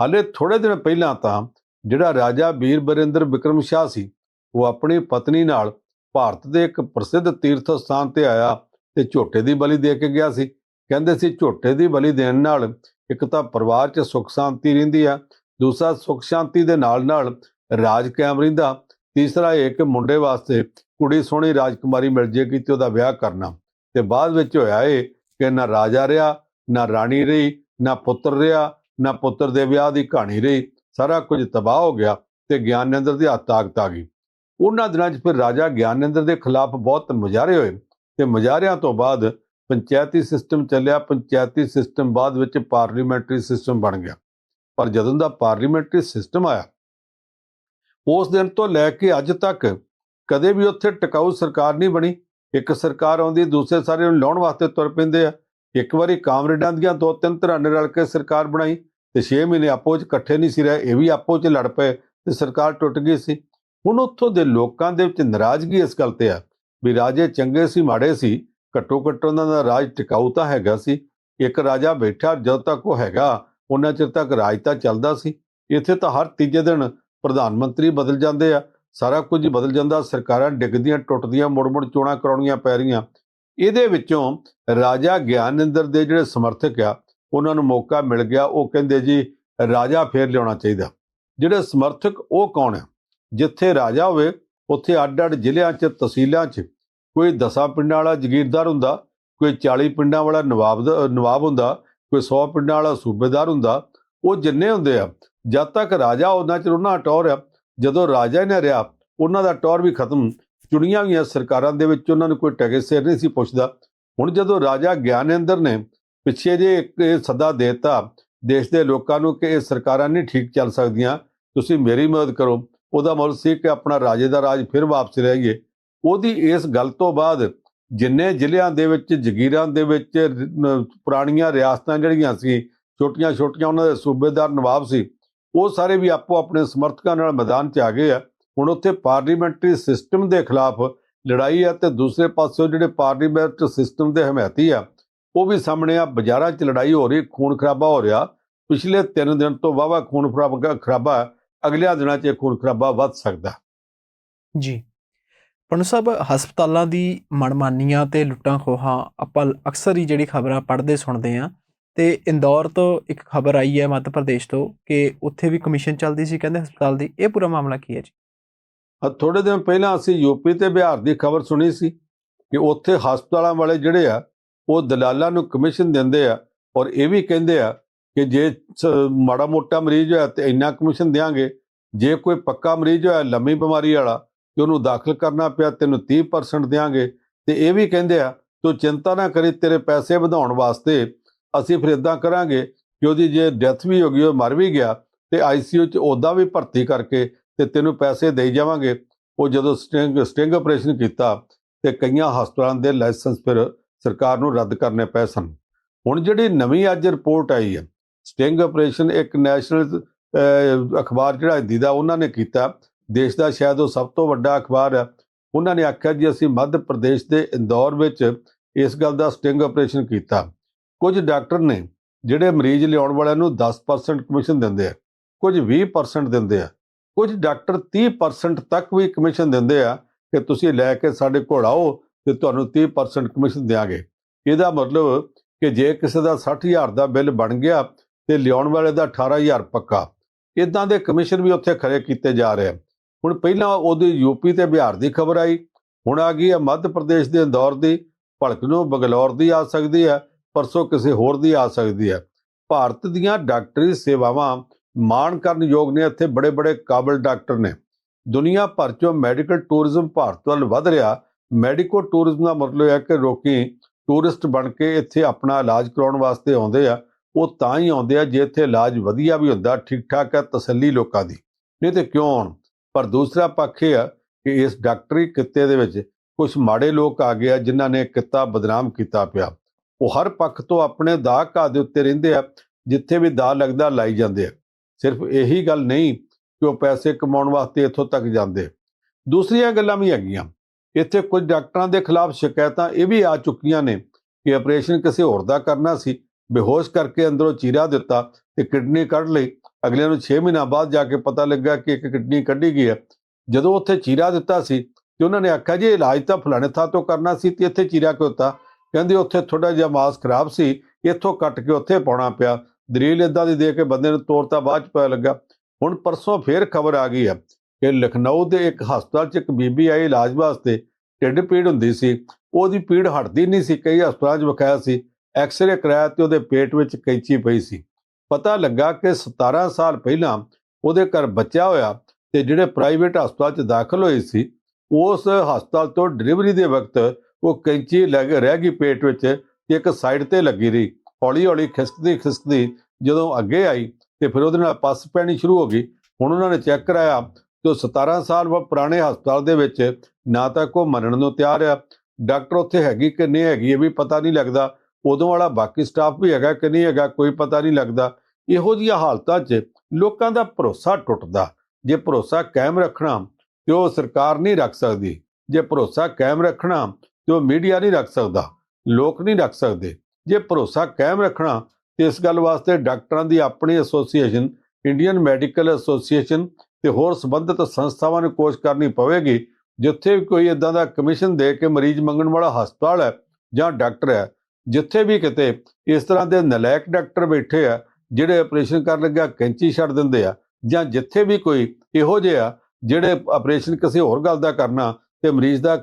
S2: ਹਾਲੇ ਥੋੜੇ ਦਿਨ ਪਹਿਲਾਂ ਤਾਂ ਜਿਹੜਾ ਰਾਜਾ ਵੀਰ ਬਰਿੰਦਰ ਵਿਕਰਮ ਸ਼ਾਹ ਸੀ, ਉਹ ਆਪਣੀ ਪਤਨੀ ਨਾਲ ਭਾਰਤ ਦੇ ਇੱਕ ਪ੍ਰਸਿੱਧ ਤੀਰਥ ਸਥਾਨ ਤੇ ਆਇਆ ਤੇ ਝੋਟੇ ਦੀ ਬਲੀ ਦੇ ਕੇ ਗਿਆ ਸੀ। ਕਹਿੰਦੇ ਸੀ, ਝੋਟੇ ਦੀ ਬਲੀ ਦੇਣ ਨਾਲ ਇੱਕ ਤਾਂ ਪਰਿਵਾਰ 'ਚ ਸੁੱਖ ਸ਼ਾਂਤੀ ਰਹਿੰਦੀ ਆ, ਦੂਸਰਾ ਸੁੱਖ ਸ਼ਾਂਤੀ ਦੇ ਨਾਲ ਨਾਲ ਰਾਜ ਕਾਇਮ ਰਹਿੰਦਾ, ਤੀਸਰਾ ਇਹ ਕਿ ਮੁੰਡੇ ਵਾਸਤੇ ਕੁੜੀ ਸੋਹਣੀ ਰਾਜਕੁਮਾਰੀ ਮਿਲ ਜੇਗੀ ਤੇ ਉਹਦਾ ਵਿਆਹ ਕਰਨਾ। ਤੇ ਬਾਅਦ ਵਿੱਚ ਹੋਇਆ ਇਹ ਕਿ ਨਾ ਰਾਜਾ ਰਿਹਾ, ਨਾ ਰਾਣੀ ਰਹੀ, ਨਾ ਪੁੱਤਰ ਰਿਹਾ, ਨਾ ਪੁੱਤਰ ਦੇ ਵਿਆਹ ਦੀ ਕਹਾਣੀ ਰਹੀ, ਸਾਰਾ ਕੁਝ ਤਬਾਹ ਹੋ ਗਿਆ ਤੇ ਗਿਆਨੇਂਦਰ ਦੀ ਹੱਥ ਤਾਕਤ ਆ ਗਈ। ਉਹਨਾਂ ਦਿਨਾਂ 'ਚ ਫਿਰ ਰਾਜਾ ਗਿਆਨੇਂਦਰ ਦੇ ਖਿਲਾਫ ਬਹੁਤ ਮੁਜ਼ਾਹਰੇ ਹੋਏ ਤੇ ਮੁਜ਼ਾਹਰਿਆਂ ਤੋਂ ਬਾਅਦ ਪੰਚਾਇਤੀ ਸਿਸਟਮ ਚੱਲਿਆ, ਪੰਚਾਇਤੀ ਸਿਸਟਮ ਬਾਅਦ ਵਿੱਚ ਪਾਰਲੀਮੈਂਟਰੀ ਸਿਸਟਮ ਬਣ ਗਿਆ। ਪਰ ਜਦੋਂ ਦਾ ਪਾਰਲੀਮੈਂਟਰੀ ਸਿਸਟਮ ਆਇਆ, ਉਸ ਦਿਨ ਤੋਂ ਲੈ ਕੇ ਅੱਜ ਤੱਕ ਕਦੇ ਵੀ ਉੱਥੇ ਟਿਕਾਊ ਸਰਕਾਰ ਨਹੀਂ ਬਣੀ। ਇੱਕ ਸਰਕਾਰ ਆਉਂਦੀ, ਦੂਸਰੇ ਸਾਰੇ ਨੂੰ ਲਾਉਣ ਵਾਸਤੇ ਤੁਰ ਪੈਂਦੇ ਆ। ਇੱਕ ਵਾਰੀ ਕਾਮਰੇਡਾਂ ਦੀਆਂ ਦੋ ਤਿੰਨ ਤਰ੍ਹਾਂ ਨੇ ਰਲ ਕੇ ਸਰਕਾਰ ਬਣਾਈ ਤੇ 6 ਮਹੀਨੇ ਆਪੋ 'ਚ ਇਕੱਠੇ ਨਹੀਂ ਸੀ ਰਹੇ, ਇਹ ਵੀ ਆਪੋ 'ਚ ਲੜ ਪਏ ਤੇ ਸਰਕਾਰ ਟੁੱਟ ਗਈ ਸੀ। ਹੁਣ ਉੱਥੋਂ ਦੇ ਲੋਕਾਂ ਦੇ ਵਿੱਚ ਨਾਰਾਜ਼ਗੀ ਇਸ ਗੱਲ ਤੇ ਆ ਵੀ ਰਾਜੇ ਚੰਗੇ ਸੀ, ਮਾੜੇ ਸੀ। ਘੱਟੋ ਘੱਟ ਉਹਨਾਂ ਦਾ ਰਾਜ ਟਿਕਾਊ ਤਾਂ ਹੈਗਾ ਸੀ। ਇੱਕ ਰਾਜਾ ਬੈਠਾ ਜਦ ਤੱਕ ਉਹ ਹੈਗਾ, ਉਹਨਾਂ ਚਿਰ ਤੱਕ ਰਾਜ ਤਾਂ ਚੱਲਦਾ ਸੀ। ਇੱਥੇ ਤਾਂ ਹਰ ਤੀਜੇ ਦਿਨ ਪ੍ਰਧਾਨ ਮੰਤਰੀ ਬਦਲ ਜਾਂਦੇ ਆ। ਸਾਰਾ ਕੁਝ ਬਦਲ ਜਾਂਦਾ, ਸਰਕਾਰਾਂ ਡਿੱਗਦੀਆਂ, ਟੁੱਟਦੀਆਂ, ਮੁੜ-ਮੁੜ ਚੋਣਾਂ ਕਰਾਉਣੀਆਂ ਪੈ ਰਹੀਆਂ। ਇਹਦੇ ਵਿੱਚੋਂ ਰਾਜਾ ਗਿਆਨਿੰਦਰ ਦੇ ਜਿਹੜੇ ਸਮਰਥਕ ਆ, ਉਹਨਾਂ ਨੂੰ ਮੌਕਾ ਮਿਲ ਗਿਆ। ਉਹ ਕਹਿੰਦੇ ਜੀ, ਰਾਜਾ ਫੇਰ ਲਿਆਉਣਾ ਚਾਹੀਦਾ। ਜਿਹੜੇ ਸਮਰਥਕ ਉਹ ਕੌਣ ਆ? ਜਿੱਥੇ ਰਾਜਾ ਹੋਵੇ, ਉੱਥੇ ਅੱਡ-ਅੱਡ ਜ਼ਿਲ੍ਹਿਆਂ 'ਚ, ਤਹਿਸੀਲਾਂ 'ਚ ਕੋਈ 10 ਪਿੰਡਾਂ ਵਾਲਾ ਜ਼ਗੀਰਦਾਰ ਹੁੰਦਾ, ਕੋਈ 40 ਪਿੰਡਾਂ ਵਾਲਾ ਨਵਾਬ ਦਾ- ਨਵਾਬ ਹੁੰਦਾ, ਕੋਈ 100 ਪਿੰਡਾਂ ਵਾਲਾ ਸੂਬੇਦਾਰ ਹੁੰਦਾ, ਉਹ ਜਿੰਨੇ ਹੁੰਦੇ ਆ, ਜਦ ਤੱਕ ਰਾਜਾ ਉਹਨਾਂ ਚਿਰ ਉਹਨਾਂ ਦਾ ਟੌਰ ਆ, ਜਦੋਂ ਰਾਜਾ ਨੇ ਨਾ ਰਿਹਾ, ਉਹਨਾਂ ਦਾ ਟੌਰ ਵੀ ਖਤਮ, ਚੁਣੀਆਂ ਹੋਈਆਂ ਸਰਕਾਰਾਂ ਦੇ ਵਿੱਚ ਉਹਨਾਂ ਨੂੰ ਕੋਈ ਟਗੇ ਸਿਰ ਨਹੀਂ ਸੀ ਪੁੱਛਦਾ। ਹੁਣ ਜਦੋਂ ਰਾਜਾ ਗਿਆਨੇਂਦਰ ਨੇ ਪਿੱਛੇ ਜੇ ਇੱਕ ਇਹ ਸੱਦਾ ਦਿੱਤਾ ਦੇਸ਼ ਦੇ ਲੋਕਾਂ ਨੂੰ ਕਿ ਇਹ ਸਰਕਾਰਾਂ ਨਹੀਂ ਠੀਕ ਚੱਲ ਸਕਦੀਆਂ, ਤੁਸੀਂ ਮੇਰੀ ਮਦਦ ਕਰੋ, ਉਹਦਾ ਮੁੱਲ ਸੀ ਕਿ ਆਪਣਾ ਰਾਜੇ ਦਾ ਰਾਜ ਫਿਰ ਵਾਪਸ ਲਈਏ ਉਹਦੀ ਇਸ ਗੱਲ ਤੋਂ ਬਾਅਦ ਜਿੰਨੇ ਜ਼ਿਲ੍ਹਿਆਂ ਦੇ ਵਿੱਚ, ਜਗੀਰਾਂ ਦੇ ਵਿੱਚ ਪੁਰਾਣੀਆਂ ਰਿਆਸਤਾਂ ਜਿਹੜੀਆਂ ਸੀ ਛੋਟੀਆਂ ਛੋਟੀਆਂ ਉਹਨਾਂ ਦੇ ਸੂਬੇਦਾਰ ਨਵਾਬ ਸੀ, ਉਹ ਸਾਰੇ ਵੀ ਆਪੋ ਆਪਣੇ ਸਮਰਥਕਾਂ ਨਾਲ ਮੈਦਾਨ 'ਚ ਆ ਗਏ ਆ। ਹੁਣ ਉੱਥੇ ਪਾਰਲੀਮੈਂਟਰੀ ਸਿਸਟਮ ਦੇ ਖਿਲਾਫ ਲੜਾਈ ਆ ਤੇ ਦੂਸਰੇ ਪਾਸੇ ਜਿਹੜੇ ਪਾਰਲੀਮੈਂਟ ਸਿਸਟਮ ਦੇ ਹਮਾਇਤੀ ਆ, ਉਹ ਵੀ ਸਾਹਮਣੇ ਆ, ਬਾਜ਼ਾਰਾਂ 'ਚ ਲੜਾਈ ਹੋ ਰਹੀ, ਖੂਨ ਖਰਾਬਾ ਹੋ ਰਿਹਾ। ਪਿਛਲੇ 3 ਦਿਨ ਤੋਂ ਵਾਵਾ ਖੂਨ ਖਰਾਬਾ ਖਰਾਬਾ ਹੈ। ਅਗਲਿਆਂ ਦਿਨਾਂ 'ਚ ਇਹ ਖੂਨ ਖਰਾਬਾ ਵੱਧ ਸਕਦਾ।
S1: ਜੀ। ਪੰਨੂ ਸਾਹਿਬ, ਹਸਪਤਾਲਾਂ ਦੀ ਮਨਮਾਨੀਆਂ ਤੇ ਲੁੱਟਾਂ ਖੋਹਾਂ ਆਪਾਂ ਅਕਸਰ ਹੀ ਜਿਹੜੀ ਖਬਰਾਂ ਪੜ੍ਹਦੇ ਸੁਣਦੇ ਆ ਤੇ ਇੰਦੌਰ ਤੋਂ ਇੱਕ ਖਬਰ ਆਈ ਹੈ ਮੱਧ ਪ੍ਰਦੇਸ਼ ਤੋਂ ਕਿ ਉੱਥੇ ਵੀ ਕਮਿਸ਼ਨ ਚੱਲਦੀ ਸੀ ਕਹਿੰਦੇ ਹਸਪਤਾਲ ਦੀ, ਇਹ ਪੂਰਾ ਮਾਮਲਾ ਕੀ ਹੈ ਜੀ?
S2: ਆ ਥੋੜੇ ਦਿਨ ਪਹਿਲਾਂ ਅਸੀਂ ਯੂਪੀ ਤੇ ਬਿਹਾਰ ਦੀ ਖਬਰ ਸੁਣੀ ਸੀ ਕਿ ਉੱਥੇ ਹਸਪਤਾਲਾਂ ਵਾਲੇ ਜਿਹੜੇ ਆ, ਉਹ ਦਲਾਲਾਂ ਨੂੰ ਕਮਿਸ਼ਨ ਦਿੰਦੇ ਆ ਔਰ ਇਹ ਵੀ ਕਹਿੰਦੇ ਆ ਕਿ ਜੇ ਸ- ਮਾੜਾ ਮੋਟਾ ਮਰੀਜ਼ ਹੋਇਆ ਤੇ ਇੰਨਾ ਕਮਿਸ਼ਨ ਦੇਾਂਗੇ ਜੇ ਕੋਈ ਪੱਕਾ ਮਰੀਜ਼ ਹੋਇਆ, ਲੰਮੀ ਬਿਮਾਰੀ ਵਾਲਾ ਕਿ ਉਹਨੂੰ ਦਾਖਲ ਕਰਨਾ ਪਿਆ, ਤੈਨੂੰ 30% ਦੇਾਂਗੇ ਤੇ ਇਹ ਵੀ ਕਹਿੰਦੇ ਆ, ਤੂੰ ਚਿੰਤਾ ਨਾ ਕਰੀ, ਤੇਰੇ ਪੈਸੇ ਵਧਾਉਣ ਵਾਸਤੇ ਅਸੀਂ ਫਿਰ ਇਦਾਂ ਕਰਾਂਗੇ ਕਿ ਉਹਦੀ ਜੇ ਡੈਥ ਵੀ ਹੋ ਗਈ, ਉਹ ਮਰ ਵੀ ਗਿਆ, ਤੇ ਆਈਸੀਯੂ 'ਚ ਉਹਦਾ ਵੀ ਭਰਤੀ ਕਰਕੇ ਤੇ ਤੈਨੂੰ ਪੈਸੇ ਦੇਈ ਜਾਵਾਂਗੇ। ਉਹ ਜਦੋਂ ਸਟਿੰਗ ਸਟਿੰਗ ਆਪਰੇਸ਼ਨ ਕੀਤਾ, ਤੇ ਕਈਆਂ ਹਸਪਤਾਲਾਂ ਦੇ ਲਾਇਸੈਂਸ ਫਿਰ ਸਰਕਾਰ ਨੂੰ ਰੱਦ ਕਰਨੇ ਪਏ ਸਨ। ਹੁਣ ਜਿਹੜੀ ਨਵੀਂ ਅੱਜ ਰਿਪੋਰਟ ਆਈ ਹੈ ਸਟਿੰਗ ਆਪਰੇਸ਼ਨ ਇੱਕ ਨੈਸ਼ਨਲ ਅਖਬਾਰ ਜਿਹੜਾ ਹਿੰਦੀ ਦਾ, ਉਹਨਾਂ ਨੇ ਕੀਤਾ। ਦੇਸ਼ ਦਾ ਸ਼ਾਇਦ ਉਹ ਸਭ ਤੋਂ ਵੱਡਾ ਅਖਬਾਰ ਹੈ ਉਹਨਾਂ ਨੇ ਆਖਿਆ ਜੀ, ਅਸੀਂ ਮੱਧ ਪ੍ਰਦੇਸ਼ ਦੇ ਇੰਦੌਰ ਵਿੱਚ ਇਸ ਗੱਲ ਦਾ ਸਟਿੰਗ ਆਪਰੇਸ਼ਨ ਕੀਤਾ। ਕੁਝ ਡਾਕਟਰ ਨੇ ਜਿਹੜੇ ਮਰੀਜ਼ ਲਿਆਉਣ ਵਾਲਿਆਂ ਨੂੰ 10% ਕਮਿਸ਼ਨ ਦਿੰਦੇ ਆ, ਕੁਝ 20% ਦਿੰਦੇ ਆ, ਕੁਝ ਡਾਕਟਰ 30% ਤੱਕ ਵੀ ਕਮਿਸ਼ਨ ਦਿੰਦੇ ਆ ਕਿ ਤੁਸੀਂ ਲੈ ਕੇ ਸਾਡੇ ਕੋਲ ਆਓ ਤੇ ਤੁਹਾਨੂੰ 30% ਕਮਿਸ਼ਨ ਦਿਆਂਗੇ। ਇਹਦਾ ਮਤਲਬ ਕਿ ਜੇ ਕਿਸੇ ਦਾ 60000 ਦਾ ਬਿੱਲ ਬਣ ਗਿਆ ਤੇ ਲਿਆਉਣ ਵਾਲੇ ਦਾ 18000 ਪੱਕਾ। ਇਦਾਂ ਦੇ ਕਮਿਸ਼ਨ ਵੀ ਉੱਥੇ ਖਰੇ ਕੀਤੇ ਜਾ ਰਹੇ ਆ। ਹੁਣ ਪਹਿਲਾਂ ਉਹਦੀ ਯੂਪੀ ਤੇ ਬਿਹਾਰ ਦੀ ਖਬਰ ਆਈ, ਹੁਣ ਆ ਗਈ ਹੈ ਮੱਧ ਪ੍ਰਦੇਸ਼ ਦੇ ਇੰਦੌਰ ਦੀ ਭੜਕ ਨੂੰ ਬਗਲੌਰ ਦੀ ਆ ਸਕਦੀ ਹੈ, ਪਰਸੋਂ ਕਿਸੇ ਹੋਰ ਦੀ ਆ ਸਕਦੀ ਹੈ। ਭਾਰਤ ਦੀਆਂ ਡਾਕਟਰੀ ਸੇਵਾਵਾਂ ਮਾਣ ਕਰਨ ਯੋਗ ਨੇ ਇੱਥੇ ਬੜੇ ਬੜੇ ਕਾਬਲ ਡਾਕਟਰ ਨੇ। ਦੁਨੀਆ ਭਰ ਚੋਂ ਮੈਡੀਕਲ ਟੂਰਿਜ਼ਮ ਭਾਰਤ ਵੱਲ ਵਧ ਰਿਹਾ, ਮੈਡੀਕੋ ਟੂਰਿਜ਼ਮ ਦਾ ਮਤਲਬ ਹੈ ਕਿ ਲੋਕੀ ਟੂਰਿਸਟ ਬਣ ਕੇ ਇੱਥੇ ਆਪਣਾ ਇਲਾਜ ਕਰਾਉਣ ਵਾਸਤੇ ਆਉਂਦੇ ਆ, ਉਹ ਤਾਂ ਹੀ ਆਉਂਦੇ ਆ ਜੇ ਇੱਥੇ ਇਲਾਜ ਵਧੀਆ ਵੀ ਹੁੰਦਾ ਠੀਕ ਠਾਕ ਹੈ, ਤਸੱਲੀ ਲੋਕਾਂ ਦੀ। ਨਹੀਂ ਤੇ ਕਿਉਂ ਆਉਣ ਪਰ ਦੂਸਰਾ ਪੱਖ ਇਹ ਆ ਕਿ ਇਸ ਡਾਕਟਰੀ ਕਿੱਤੇ ਦੇ ਵਿੱਚ ਕੁਝ ਮਾੜੇ ਲੋਕ ਆ ਗਏ ਆ ਜਿਨ੍ਹਾਂ ਨੇ ਕਿੱਤਾ ਬਦਨਾਮ ਕੀਤਾ ਪਿਆ। ਉਹ ਹਰ ਪੱਖ ਤੋਂ ਆਪਣੇ ਦਾਅ ਘਾਹ ਦੇ ਉੱਤੇ ਰਹਿੰਦੇ ਆ, ਜਿੱਥੇ ਵੀ ਦਾਅ ਲੱਗਦਾ ਲਾਈ ਜਾਂਦੇ ਆ। ਸਿਰਫ ਇਹੀ ਗੱਲ ਨਹੀਂ ਕਿ ਉਹ ਪੈਸੇ ਕਮਾਉਣ ਵਾਸਤੇ ਇੱਥੋਂ ਤੱਕ ਜਾਂਦੇ ਦੂਸਰੀਆਂ ਗੱਲਾਂ ਵੀ ਹੈਗੀਆਂ। ਇੱਥੇ ਕੁਝ ਡਾਕਟਰਾਂ ਦੇ ਖਿਲਾਫ ਸ਼ਿਕਾਇਤਾਂ ਇਹ ਵੀ ਆ ਚੁੱਕੀਆਂ ਨੇ ਕਿ ਆਪਰੇਸ਼ਨ ਕਿਸੇ ਹੋਰ ਦਾ ਕਰਨਾ ਸੀ। ਬੇਹੋਸ਼ ਕਰਕੇ ਅੰਦਰੋਂ ਚੀਰਾ ਦਿੱਤਾ ਤੇ ਕਿਡਨੀ ਕੱਢ ਲਈ। ਅਗਲਿਆਂ ਨੂੰ 6 ਮਹੀਨਾ ਬਾਅਦ ਜਾ ਕੇ ਪਤਾ ਲੱਗਾ ਕਿ ਇੱਕ ਕਿਡਨੀ ਕੱਢੀ ਗਈ ਹੈ। ਜਦੋਂ ਉੱਥੇ ਚੀਰਾ ਦਿੱਤਾ ਸੀ ਤੇ ਉਹਨਾਂ ਨੇ ਆਖਿਆ, ਜੀ ਇਲਾਜ ਤਾਂ ਫਲਾਣੇ ਥਾਂ ਤੋਂ ਕਰਨਾ ਸੀ ਤੇ ਇੱਥੇ ਚੀਰਾ ਕਿਉਂ ਦਿੱਤਾ? ਕਹਿੰਦੇ, ਉੱਥੇ ਥੋੜਾ ਜਿਹਾ ਮਾਸ ਖਰਾਬ ਸੀ, ਇੱਥੋਂ ਕੱਟ ਕੇ ਉੱਥੇ ਪਾਉਣਾ ਪਿਆ। ਦਲੀਲ ਇਦਾਂ ਦੀ ਦੇ ਕੇ ਬੰਦੇ ਨੂੰ ਤੋੜਤਾ ਬਾਅਦ ਚ ਪਤਾ ਲੱਗਾ। ਹੁਣ ਪਰਸੋਂ ਫੇਰ ਖਬਰ ਆ ਗਈ ਹੈ ਕਿ ਲਖਨਊ ਦੇ ਇੱਕ ਹਸਪਤਾਲ 'ਚ ਇੱਕ ਬੀਬੀ ਆਈ ਇਲਾਜ ਵਾਸਤੇ ਢਿੱਡ ਪੀੜ ਹੁੰਦੀ ਸੀ। ਉਹਦੀ ਪੀੜ ਹਟਦੀ ਨਹੀਂ ਸੀ, ਕਈ ਹਸਪਤਾਲਾਂ 'ਚ ਵਿਖਾਇਆ ਸੀ। ਐਕਸ-ਰੇ ਕਰਾਇਆ ਤੇ ਉਹਦੇ ਪੇਟ ਵਿੱਚ ਕੈਂਚੀ ਪਈ ਸੀ। ਪਤਾ ਲੱਗਾ ਕਿ 17 ਸਾਲ ਪਹਿਲਾਂ ਉਹਦੇ ਘਰ ਬੱਚਾ ਹੋਇਆ ਤੇ ਜਿਹੜੇ ਪ੍ਰਾਈਵੇਟ ਹਸਪਤਾਲ 'ਚ ਦਾਖਲ ਹੋਏ ਸੀ, ਉਸ ਹਸਪਤਾਲ ਤੋਂ ਡਿਲੀਵਰੀ ਦੇ ਵਕਤ ਉਹ ਕੈਂਚੀ ਲੱਗ, ਰਹਿ ਗਈ ਪੇਟ ਵਿੱਚ ਤੇ ਇੱਕ ਸਾਈਡ ਤੇ ਲੱਗੀ ਰਹੀ। ਹੌਲੀ ਹੌਲੀ ਖਿਸਕਦੀ ਖਿਸਕਦੀ ਜਦੋਂ ਅੱਗੇ ਆਈ ਤੇ ਫਿਰ ਉਹਦੇ ਨਾਲ ਪੱਸ ਪੈਣੀ ਸ਼ੁਰੂ ਹੋ ਗਈ। ਹੁਣ ਉਹਨਾਂ ਨੇ ਚੈੱਕ ਕਰਾਇਆ ਤੇ ਉਹ 17 ਸਾਲ ਬਾਅਦ ਪੁਰਾਣੇ ਹਸਪਤਾਲ ਦੇ ਵਿੱਚ ਨਾ ਤਾਂ ਕੋ ਮੰਨਣ ਨੂੰ ਤਿਆਰ ਆ। ਡਾਕਟਰ ਉੱਥੇ ਹੈਗੀ ਕਿ ਨਹੀਂ ਹੈਗੀ ਇਹ ਵੀ ਪਤਾ ਨਹੀਂ ਲੱਗਦਾ ਉਦੋਂ ਵਾਲਾ ਬਾਕੀ ਸਟਾਫ ਵੀ ਹੈਗਾ ਕਿ ਨਹੀਂ ਹੈਗਾ, ਕੋਈ ਪਤਾ ਨਹੀਂ ਲੱਗਦਾ। ਇਹੋ ਜਿਹੀਆਂ ਹਾਲਤਾਂ 'ਚ ਲੋਕਾਂ ਦਾ ਭਰੋਸਾ ਟੁੱਟਦਾ। ਜੇ ਭਰੋਸਾ ਕਾਇਮ ਰੱਖਣਾ, ਤੇ ਉਹ ਸਰਕਾਰ ਨਹੀਂ ਰੱਖ ਸਕਦੀ। ਜੇ ਭਰੋਸਾ ਕਾਇਮ ਰੱਖਣਾ, ਤੇ ਉਹ ਮੀਡੀਆ ਨਹੀਂ ਰੱਖ ਸਕਦਾ, ਲੋਕ ਨਹੀਂ ਰੱਖ ਸਕਦੇ। ਜੇ ਭਰੋਸਾ ਕਾਇਮ ਰੱਖਣਾ, ਤੇ ਇਸ ਗੱਲ ਵਾਸਤੇ ਡਾਕਟਰਾਂ ਦੀ ਆਪਣੀ ਐਸੋਸੀਏਸ਼ਨ ਇੰਡੀਅਨ ਮੈਡੀਕਲ ਐਸੋਸੀਏਸ਼ਨ ਤੇ ਹੋਰ ਸੰਬੰਧਿਤ ਸੰਸਥਾਵਾਂ ਨੂੰ ਕੋਸ਼ਿਸ਼ ਕਰਨੀ ਪਵੇਗੀ, ਜਿੱਥੇ ਵੀ ਕੋਈ ਇਦਾਂ ਦਾ ਕਮਿਸ਼ਨ ਦੇ ਕੇ ਮਰੀਜ਼ ਮੰਗਣ ਵਾਲਾ ਹਸਪਤਾਲ ਹੈ ਜਾਂ ਡਾਕਟਰ ਹੈ ਜਿੱਥੇ ਵੀ ਕਿਤੇ ਇਸ ਤਰ੍ਹਾਂ ਦੇ ਨਲਾਇਕ ਡਾਕਟਰ ਬੈਠੇ ਆ, ਜਿਹੜੇ ਆਪਰੇਸ਼ਨ ਕਰਨ ਲੱਗਿਆ, ਕੈਂਚੀ ਛੱਡ ਦਿੰਦੇ ਆ, ਜਾਂ ਜਿੱਥੇ ਵੀ ਕੋਈ ਇਹੋ ਜਿਹੇ ਆ ਜਿਹੜੇ ਆਪਰੇਸ਼ਨ ਕਿਸੇ ਹੋਰ ਗੱਲ ਦਾ ਕਰਨਾ, ਤੇ ਮਰੀਜ਼ ਦਾ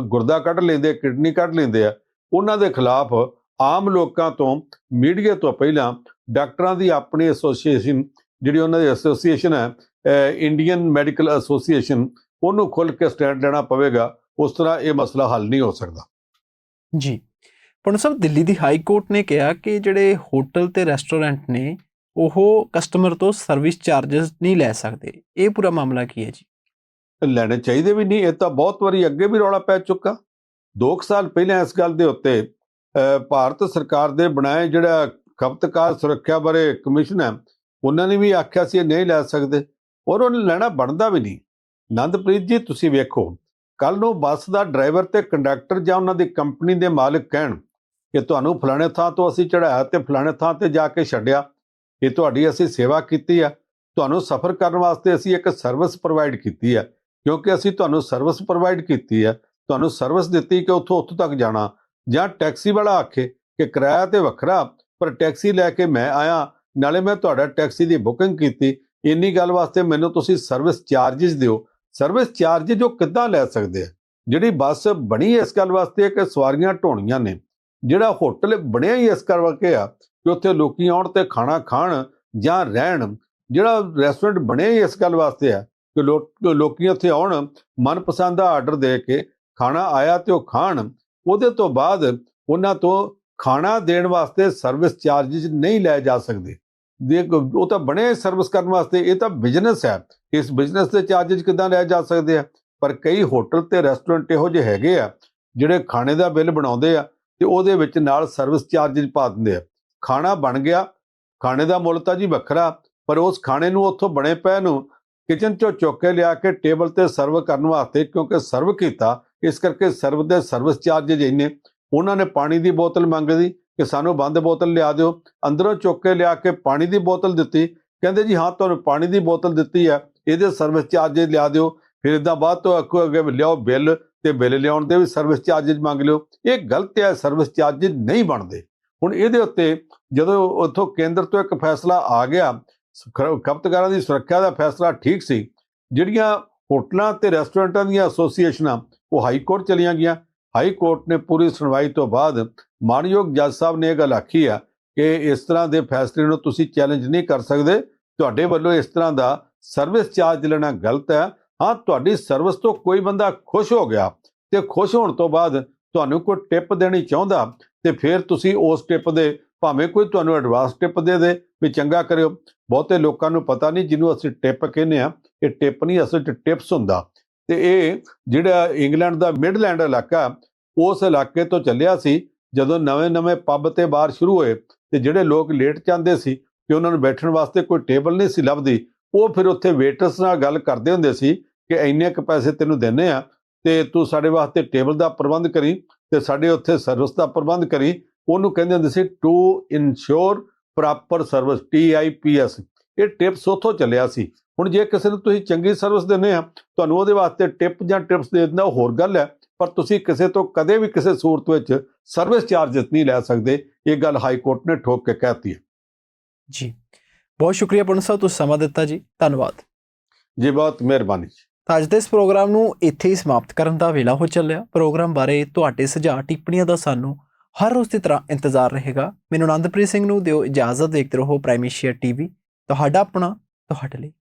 S2: ਗੁਰਦਾ ਕੱਢ ਲੈਂਦੇ, ਕਿਡਨੀ ਕੱਢ ਲੈਂਦੇ ਆ, ਉਹਨਾਂ ਦੇ ਖਿਲਾਫ ਆਮ ਲੋਕਾਂ ਤੋਂ, ਮੀਡੀਆ ਤੋਂ ਪਹਿਲਾਂ ਡਾਕਟਰਾਂ ਦੀ ਆਪਣੀ ਐਸੋਸੀਏਸ਼ਨ, ਜਿਹੜੀ ਉਹਨਾਂ ਦੀ ਐਸੋਸੀਏਸ਼ਨ ਹੈ ਇੰਡੀਅਨ ਮੈਡੀਕਲ ਐਸੋਸੀਏਸ਼ਨ, ਉਹਨੂੰ ਖੁੱਲ੍ਹ ਕੇ ਸਟੈਂਡ ਲੈਣਾ ਪਵੇਗਾ, ਉਸ ਤਰ੍ਹਾਂ ਇਹ ਮਸਲਾ ਹੱਲ ਨਹੀਂ ਹੋ ਸਕਦਾ।
S1: ਜੀ। ਪੰਡੂ ਸਾਹਿਬ, ਦਿੱਲੀ ਦੀ ਹਾਈ ਕੋਰਟ ਨੇ ਕਿਹਾ ਕਿ ਜਿਹੜੇ ਹੋਟਲ ਤੇ ਰੈਸਟੋਰੈਂਟ ਨੇ, ਉਹ ਕਸਟਮਰ ਤੋਂ ਸਰਵਿਸ ਚਾਰजेस ਨਹੀਂ ਲੈ ਸਕਦੇ। ਇਹ ਪੂਰਾ ਮਾਮਲਾ ਕੀ ਹੈ ਜੀ?
S2: ਲੈਣੇ ਚਾਹੀਦੇ ਵੀ ਨਹੀਂ, ਇਹ ਤਾਂ ਬਹੁਤ ਵਾਰੀ ਅੱਗੇ ਵੀ ਰੌਲਾ ਪੈ ਚੁੱਕਾ। 2 ਸਾਲ ਪਹਿਲਾਂ ਇਸ ਗੱਲ ਦੇ ਉੱਤੇ ਭਾਰਤ ਸਰਕਾਰ ਦੇ ਬਣਾਏ ਜਿਹੜਾ ਖਪਤਕਾਰ ਸੁਰੱਖਿਆ ਬਾਰੇ ਕਮਿਸ਼ਨ ਹੈ, ਉਹਨਾਂ ਨੇ ਵੀ ਆਖਿਆ ਸੀ ਇਹ ਨਹੀਂ ਲੈ ਸਕਦੇ, ਔਰ ਉਹਨੇ ਲੈਣਾ ਬਣਦਾ ਵੀ ਨਹੀਂ। ਨੰਦਪ੍ਰੀਤ ਜੀ, ਤੁਸੀਂ ਵੇਖੋ ਕੱਲ ਨੂੰ ਬੱਸ ਦਾ ਡਰਾਈਵਰ ਤੇ ਕੰਡਕਟਰ ਜਾਂ ਉਹਨਾਂ ਦੀ ਕੰਪਨੀ ਦੇ ਮਾਲਕ ਕਹਿਣ ਕਿ ਤੁਹਾਨੂੰ ਫਲਾਣੇ ਥਾਂ ਤੋਂ ਅਸੀਂ ਚੜਾਇਆ ਤੇ ਫਲਾਣੇ ਥਾਂ ਤੇ ਜਾ ਕੇ ਛੱਡਿਆ। ਇਹ ਤੁਹਾਡੀ ਅਸੀਂ ਸੇਵਾ ਕੀਤੀ ਆ। ਤੁਹਾਨੂੰ ਸਫ਼ਰ ਕਰਨ ਵਾਸਤੇ ਅਸੀਂ ਇੱਕ ਸਰਵਿਸ ਪ੍ਰੋਵਾਈਡ ਕੀਤੀ ਹੈ ਕਿਉਂਕਿ ਅਸੀਂ ਤੁਹਾਨੂੰ ਸਰਵਿਸ ਪ੍ਰੋਵਾਈਡ ਕੀਤੀ ਹੈ ਤੁਹਾਨੂੰ ਸਰਵਿਸ ਦਿੱਤੀ ਕਿ ਉੱਥੋਂ ਉੱਥੋਂ ਤੱਕ ਜਾਣਾ। ਜਾਂ ਟੈਕਸੀ ਵਾਲਾ ਆਖੇ ਕਿ ਕਿਰਾਇਆ ਤੇ ਵੱਖਰਾ, ਪਰ ਟੈਕਸੀ ਲੈ ਕੇ ਮੈਂ ਆਇਆ। ਨਾਲੇ ਮੈਂ ਤੁਹਾਡਾ ਟੈਕਸੀ ਦੀ ਬੁਕਿੰਗ ਕੀਤੀ। ਇੰਨੀ ਗੱਲ ਵਾਸਤੇ ਮੈਨੂੰ ਤੁਸੀਂ ਸਰਵਿਸ ਚਾਰजेस ਦਿਓ। ਸਰਵਿਸ ਚਾਰਜ ਜੋ ਕਿੱਦਾਂ ਲੈ ਸਕਦੇ ਆ? ਜਿਹੜੀ ਬੱਸ ਬਣੀ ਇਸ ਗੱਲ ਵਾਸਤੇ ਕਿ ਸਵਾਰੀਆਂ ਢੋਣੀਆਂ ਨੇ। ਜਿਹੜਾ ਹੋਟਲ ਬਣਿਆ ਹੀ ਇਸ ਕਰਕੇ ਆ ਕਿ ਉੱਥੇ ਲੋਕੀ ਆਉਣ ਤੇ ਖਾਣਾ ਖਾਣ ਜਾਂ ਰਹਿਣ, ਜਿਹੜਾ ਰੈਸਟੋਰੈਂਟ ਬਣਿਆ ਹੀ ਇਸ ਗੱਲ ਵਾਸਤੇ ਆ ਕਿ ਲੋਕੀ ਉੱਥੇ ਆਉਣ, ਮਨਪਸੰਦ ਦਾ ਆਰਡਰ ਦੇ ਕੇ ਖਾਣਾ ਆਇਆ ਤੇ ਉਹ ਖਾਣ, ਉਹਦੇ ਤੋਂ ਬਾਅਦ ਉਹਨਾਂ ਤੋਂ ਖਾਣਾ ਦੇਣ ਵਾਸਤੇ ਸਰਵਿਸ ਚਾਰजेस ਨਹੀਂ ਲਏ ਜਾ ਸਕਦੇ। ਦੇਖ, ਉਹ ਤਾਂ ਬਣੇ ਸਰਵਿਸ ਕਰਨ ਵਾਸਤੇ, ਇਹ ਤਾਂ ਬਿਜ਼ਨਸ ਹੈ। ਇਸ ਬਿਜ਼ਨਸ ਦੇ ਚਾਰजेस ਕਿਦਾਂ ਲਏ ਜਾ ਸਕਦੇ ਆ? ਪਰ ਕਈ ਹੋਟਲ ਤੇ ਰੈਸਟੋਰੈਂਟ ਇਹੋ ਜਿਹੇ ਹੈਗੇ ਆ, ਜਿਹੜੇ ਖਾਣੇ ਦਾ ਬਿੱਲ ਬਣਾਉਂਦੇ ਆ ਤੇ ਉਹਦੇ ਵਿੱਚ ਨਾਲ ਸਰਵਿਸ ਚਾਰਜਸ ਪਾ ਦਿੰਦੇ ਆ। ਖਾਣਾ ਬਣ ਗਿਆ, ਖਾਣੇ ਦਾ ਮੁੱਲ ਤਾਂ ਜੀ ਵੱਖਰਾ, ਪਰ ਉਸ ਖਾਣੇ ਨੂੰ ਉੱਥੋਂ ਬਣੇ ਪਏ ਨੂੰ ਕਿਚਨ ਚੋਂ ਚੁੱਕ ਕੇ ਲਿਆ ਕੇ ਟੇਬਲ ਤੇ ਸਰਵ ਕਰਨ ਵਾਸਤੇ ਕਿਉਂਕਿ ਸਰਵ ਕੀਤਾ, ਇਸ ਕਰਕੇ ਸਰਵ ਦੇ ਸਰਵਿਸ ਚਾਰਜਸ ਇੰਨੇ। ਉਹਨਾਂ ਨੇ ਪਾਣੀ ਦੀ ਬੋਤਲ ਮੰਗ ਲਈ ਕਿ ਸਾਨੂੰ ਬੰਦ ਬੋਤਲ ਲਿਆ ਦਿਓ। ਅੰਦਰੋਂ ਚੁੱਕ ਕੇ ਲਿਆ ਕੇ ਪਾਣੀ ਦੀ ਬੋਤਲ ਦਿੱਤੀ। ਕਹਿੰਦੇ ਜੀ, ਹਾਂ, ਤੁਹਾਨੂੰ ਪਾਣੀ ਦੀ ਬੋਤਲ ਦਿੱਤੀ ਹੈ ਇਹਦੇ ਸਰਵਿਸ ਚਾਰਜਸ ਲਿਆ ਦਿਓ। ਫਿਰ ਇਦਾਂ ਬਾਅਦ ਤੋਂ ਅੱਖੋਂ ਅੱਗੇ ਲਿਆਓ ਬਿੱਲ ਤੇ ਬਿੱਲ ਲਿਆਉਣ ਦੇ ਵੀ ਸਰਵਿਸ ਚਾਰजेस ਮੰਗ ਲਿਓ। ਇਹ ਗਲਤ ਹੈ ਸਰਵਿਸ ਚਾਰजेस ਨਹੀਂ ਬਣਦੇ। ਹੁਣ ਇਹਦੇ ਉੱਤੇ ਜਦੋਂ ਉੱਥੋਂ ਕੇਂਦਰ ਤੋਂ ਇੱਕ ਫੈਸਲਾ ਆ ਗਿਆ ਖਪਤਕਾਰਾਂ ਦੀ ਸੁਰੱਖਿਆ ਦਾ ਫੈਸਲਾ ਠੀਕ ਸੀ, ਜਿਹੜੀਆਂ ਹੋਟਲਾਂ ਤੇ ਰੈਸਟੋਰੈਂਟਾਂ ਦੀਆਂ ਐਸੋਸੀਏਸ਼ਨਾਂ ਉਹ ਹਾਈ ਕੋਰਟ ਚਲੀਆਂ ਗਈਆਂ। ਹਾਈ ਕੋਰਟ ਨੇ ਪੂਰੀ ਸੁਣਵਾਈ ਤੋਂ ਬਾਅਦ ਮਾਨਯੋਗ ਜੱਜ ਸਾਹਿਬ ਨੇ ਇਹ ਗੱਲ ਆਖੀ ਆ ਕਿ ਇਸ ਤਰ੍ਹਾਂ ਦੇ ਫੈਸਲੇ ਨੂੰ ਤੁਸੀਂ ਚੈਲੰਜ ਨਹੀਂ ਕਰ ਸਕਦੇ। ਤੁਹਾਡੇ ਵੱਲੋਂ ਇਸ ਤਰ੍ਹਾਂ ਦਾ ਸਰਵਿਸ ਚਾਰਜ ਲੈਣਾ ਗਲਤ ਹੈ। ਹਾਂ, ਤੁਹਾਡੀ ਸਰਵਿਸ ਤੋਂ ਕੋਈ ਬੰਦਾ ਖੁਸ਼ ਹੋ ਗਿਆ ਤੇ ਖੁਸ਼ ਹੋਣ ਤੋਂ ਬਾਅਦ ਤੁਹਾਨੂੰ ਕੋਈ ਟਿਪ ਦੇਣੀ ਚਾਹੁੰਦਾ ਤੇ ਫਿਰ ਤੁਸੀਂ ਉਸ ਟਿਪ ਦੇ ਭਾਵੇਂ ਕੋਈ ਤੁਹਾਨੂੰ ਐਡਵਾਂਸ ਟਿਪ ਦੇ ਦੇ ਵੀ ਚੰਗਾ ਕਰਿਓ। ਬਹੁਤੇ ਲੋਕਾਂ ਨੂੰ ਪਤਾ ਨਹੀਂ ਜਿਹਨੂੰ ਅਸੀਂ ਟਿਪ ਕਹਿੰਦੇ ਆ ਇਹ ਟਿਪ ਨਹੀਂ ਅਸਲ 'ਚ ਟਿਪਸ ਹੁੰਦਾ। ਤੇ ਇਹ ਜਿਹੜਾ ਇੰਗਲੈਂਡ ਦਾ ਮਿਡਲੈਂਡ ਇਲਾਕਾ, ਉਸ ਇਲਾਕੇ ਤੋਂ ਚੱਲਿਆ ਸੀ, ਜਦੋਂ ਨਵੇਂ-ਨਵੇਂ ਪੱਬ ਤੇ ਬਾਰ ਸ਼ੁਰੂ ਹੋਏ ਤੇ ਜਿਹੜੇ ਲੋਕ ਲੇਟ ਜਾਂਦੇ ਸੀ ਕਿ ਉਹਨਾਂ ਨੂੰ ਬੈਠਣ ਵਾਸਤੇ ਕੋਈ ਟੇਬਲ ਨਹੀਂ ਸੀ ਲੱਭਦੀ, ਉਹ ਫਿਰ ਉੱਥੇ ਵੇਟਰਸ ਨਾਲ ਗੱਲ ਕਰਦੇ ਹੁੰਦੇ ਸੀ ਕਿ ਇੰਨੇ ਕੁ ਪੈਸੇ ਤੈਨੂੰ ਦਿੰਨੇ ਆ ਤੇ ਤੂੰ ਸਾਡੇ ਵਾਸਤੇ ਟੇਬਲ ਦਾ ਪ੍ਰਬੰਧ ਕਰੀ ਤੇ ਸਾਡੇ ਉੱਥੇ ਸਰਵਿਸ ਦਾ ਪ੍ਰਬੰਧ ਕਰੀ। ਉਹਨੂੰ ਕਹਿੰਦੇ ਹੁੰਦੇ ਸੀ to insure proper service T I P S ਇਹ ਟਿਪਸ ਉੱਥੋਂ ਚੱਲਿਆ ਸੀ। ਹੁਣ ਜੇ ਕਿਸੇ ਨੂੰ ਤੁਸੀਂ ਚੰਗੀ ਸਰਵਿਸ ਦਿੰਦੇ ਆ ਤੁਹਾਨੂੰ ਉਹਦੇ ਵਾਸਤੇ ਟਿਪ ਜਾਂ ਟਿਪਸ ਦੇ ਦਿੰਦਾ ਉਹ ਹੋਰ ਗੱਲ ਹੈ ਪਰ ਤੁਸੀਂ ਕਿਸੇ ਤੋਂ ਕਦੇ ਵੀ ਕਿਸੇ ਸੂਰਤ ਵਿੱਚ ਸਰਵਿਸ ਚਾਰजेस ਨਹੀਂ ਲੈ ਸਕਦੇ। ਇਹ ਗੱਲ ਹਾਈ ਕੋਰਟ ਨੇ ਠੋਕ ਕੇ ਕਹਿਤੀ ਹੈ।
S1: ਜੀ। ਬਹੁਤ ਸ਼ੁਕਰੀਆ ਸਾਹਿਬ ਤੁਸੀਂ ਸਮਾਂ ਦਿੱਤਾ ਜੀ। ਧੰਨਵਾਦ।
S2: ਜੀ ਬਹੁਤ ਮਿਹਰਬਾਨੀ ਜੀ।
S1: ਅੱਜ ਦੇ ਇਸ ਪ੍ਰੋਗਰਾਮ ਨੂੰ ਇੱਥੇ ਹੀ ਸਮਾਪਤ ਕਰਨ ਦਾ ਵੇਲਾ ਹੋ ਚੱਲਿਆ। ਪ੍ਰੋਗਰਾਮ ਬਾਰੇ ਤੁਹਾਡੇ ਸੁਝਾਅ, ਟਿੱਪਣੀਆਂ ਦਾ ਸਾਨੂੰ ਹਰ ਰੋਜ਼ ਦੀ ਤਰ੍ਹਾਂ ਇੰਤਜ਼ਾਰ ਰਹੇਗਾ। ਮੈਨੂੰ ਆਨੰਦਪ੍ਰੀਤ ਸਿੰਘ ਨੂੰ ਦਿਓ ਇਜਾਜ਼ਤ, ਦੇਖਦੇ ਰਹੋ ਪ੍ਰਾਈਮੇਸ਼ੀਆ ਟੀਵੀ। ਤੁਹਾਡਾ ਆਪਣਾ, ਤੁਹਾਡੇ ਲਈ।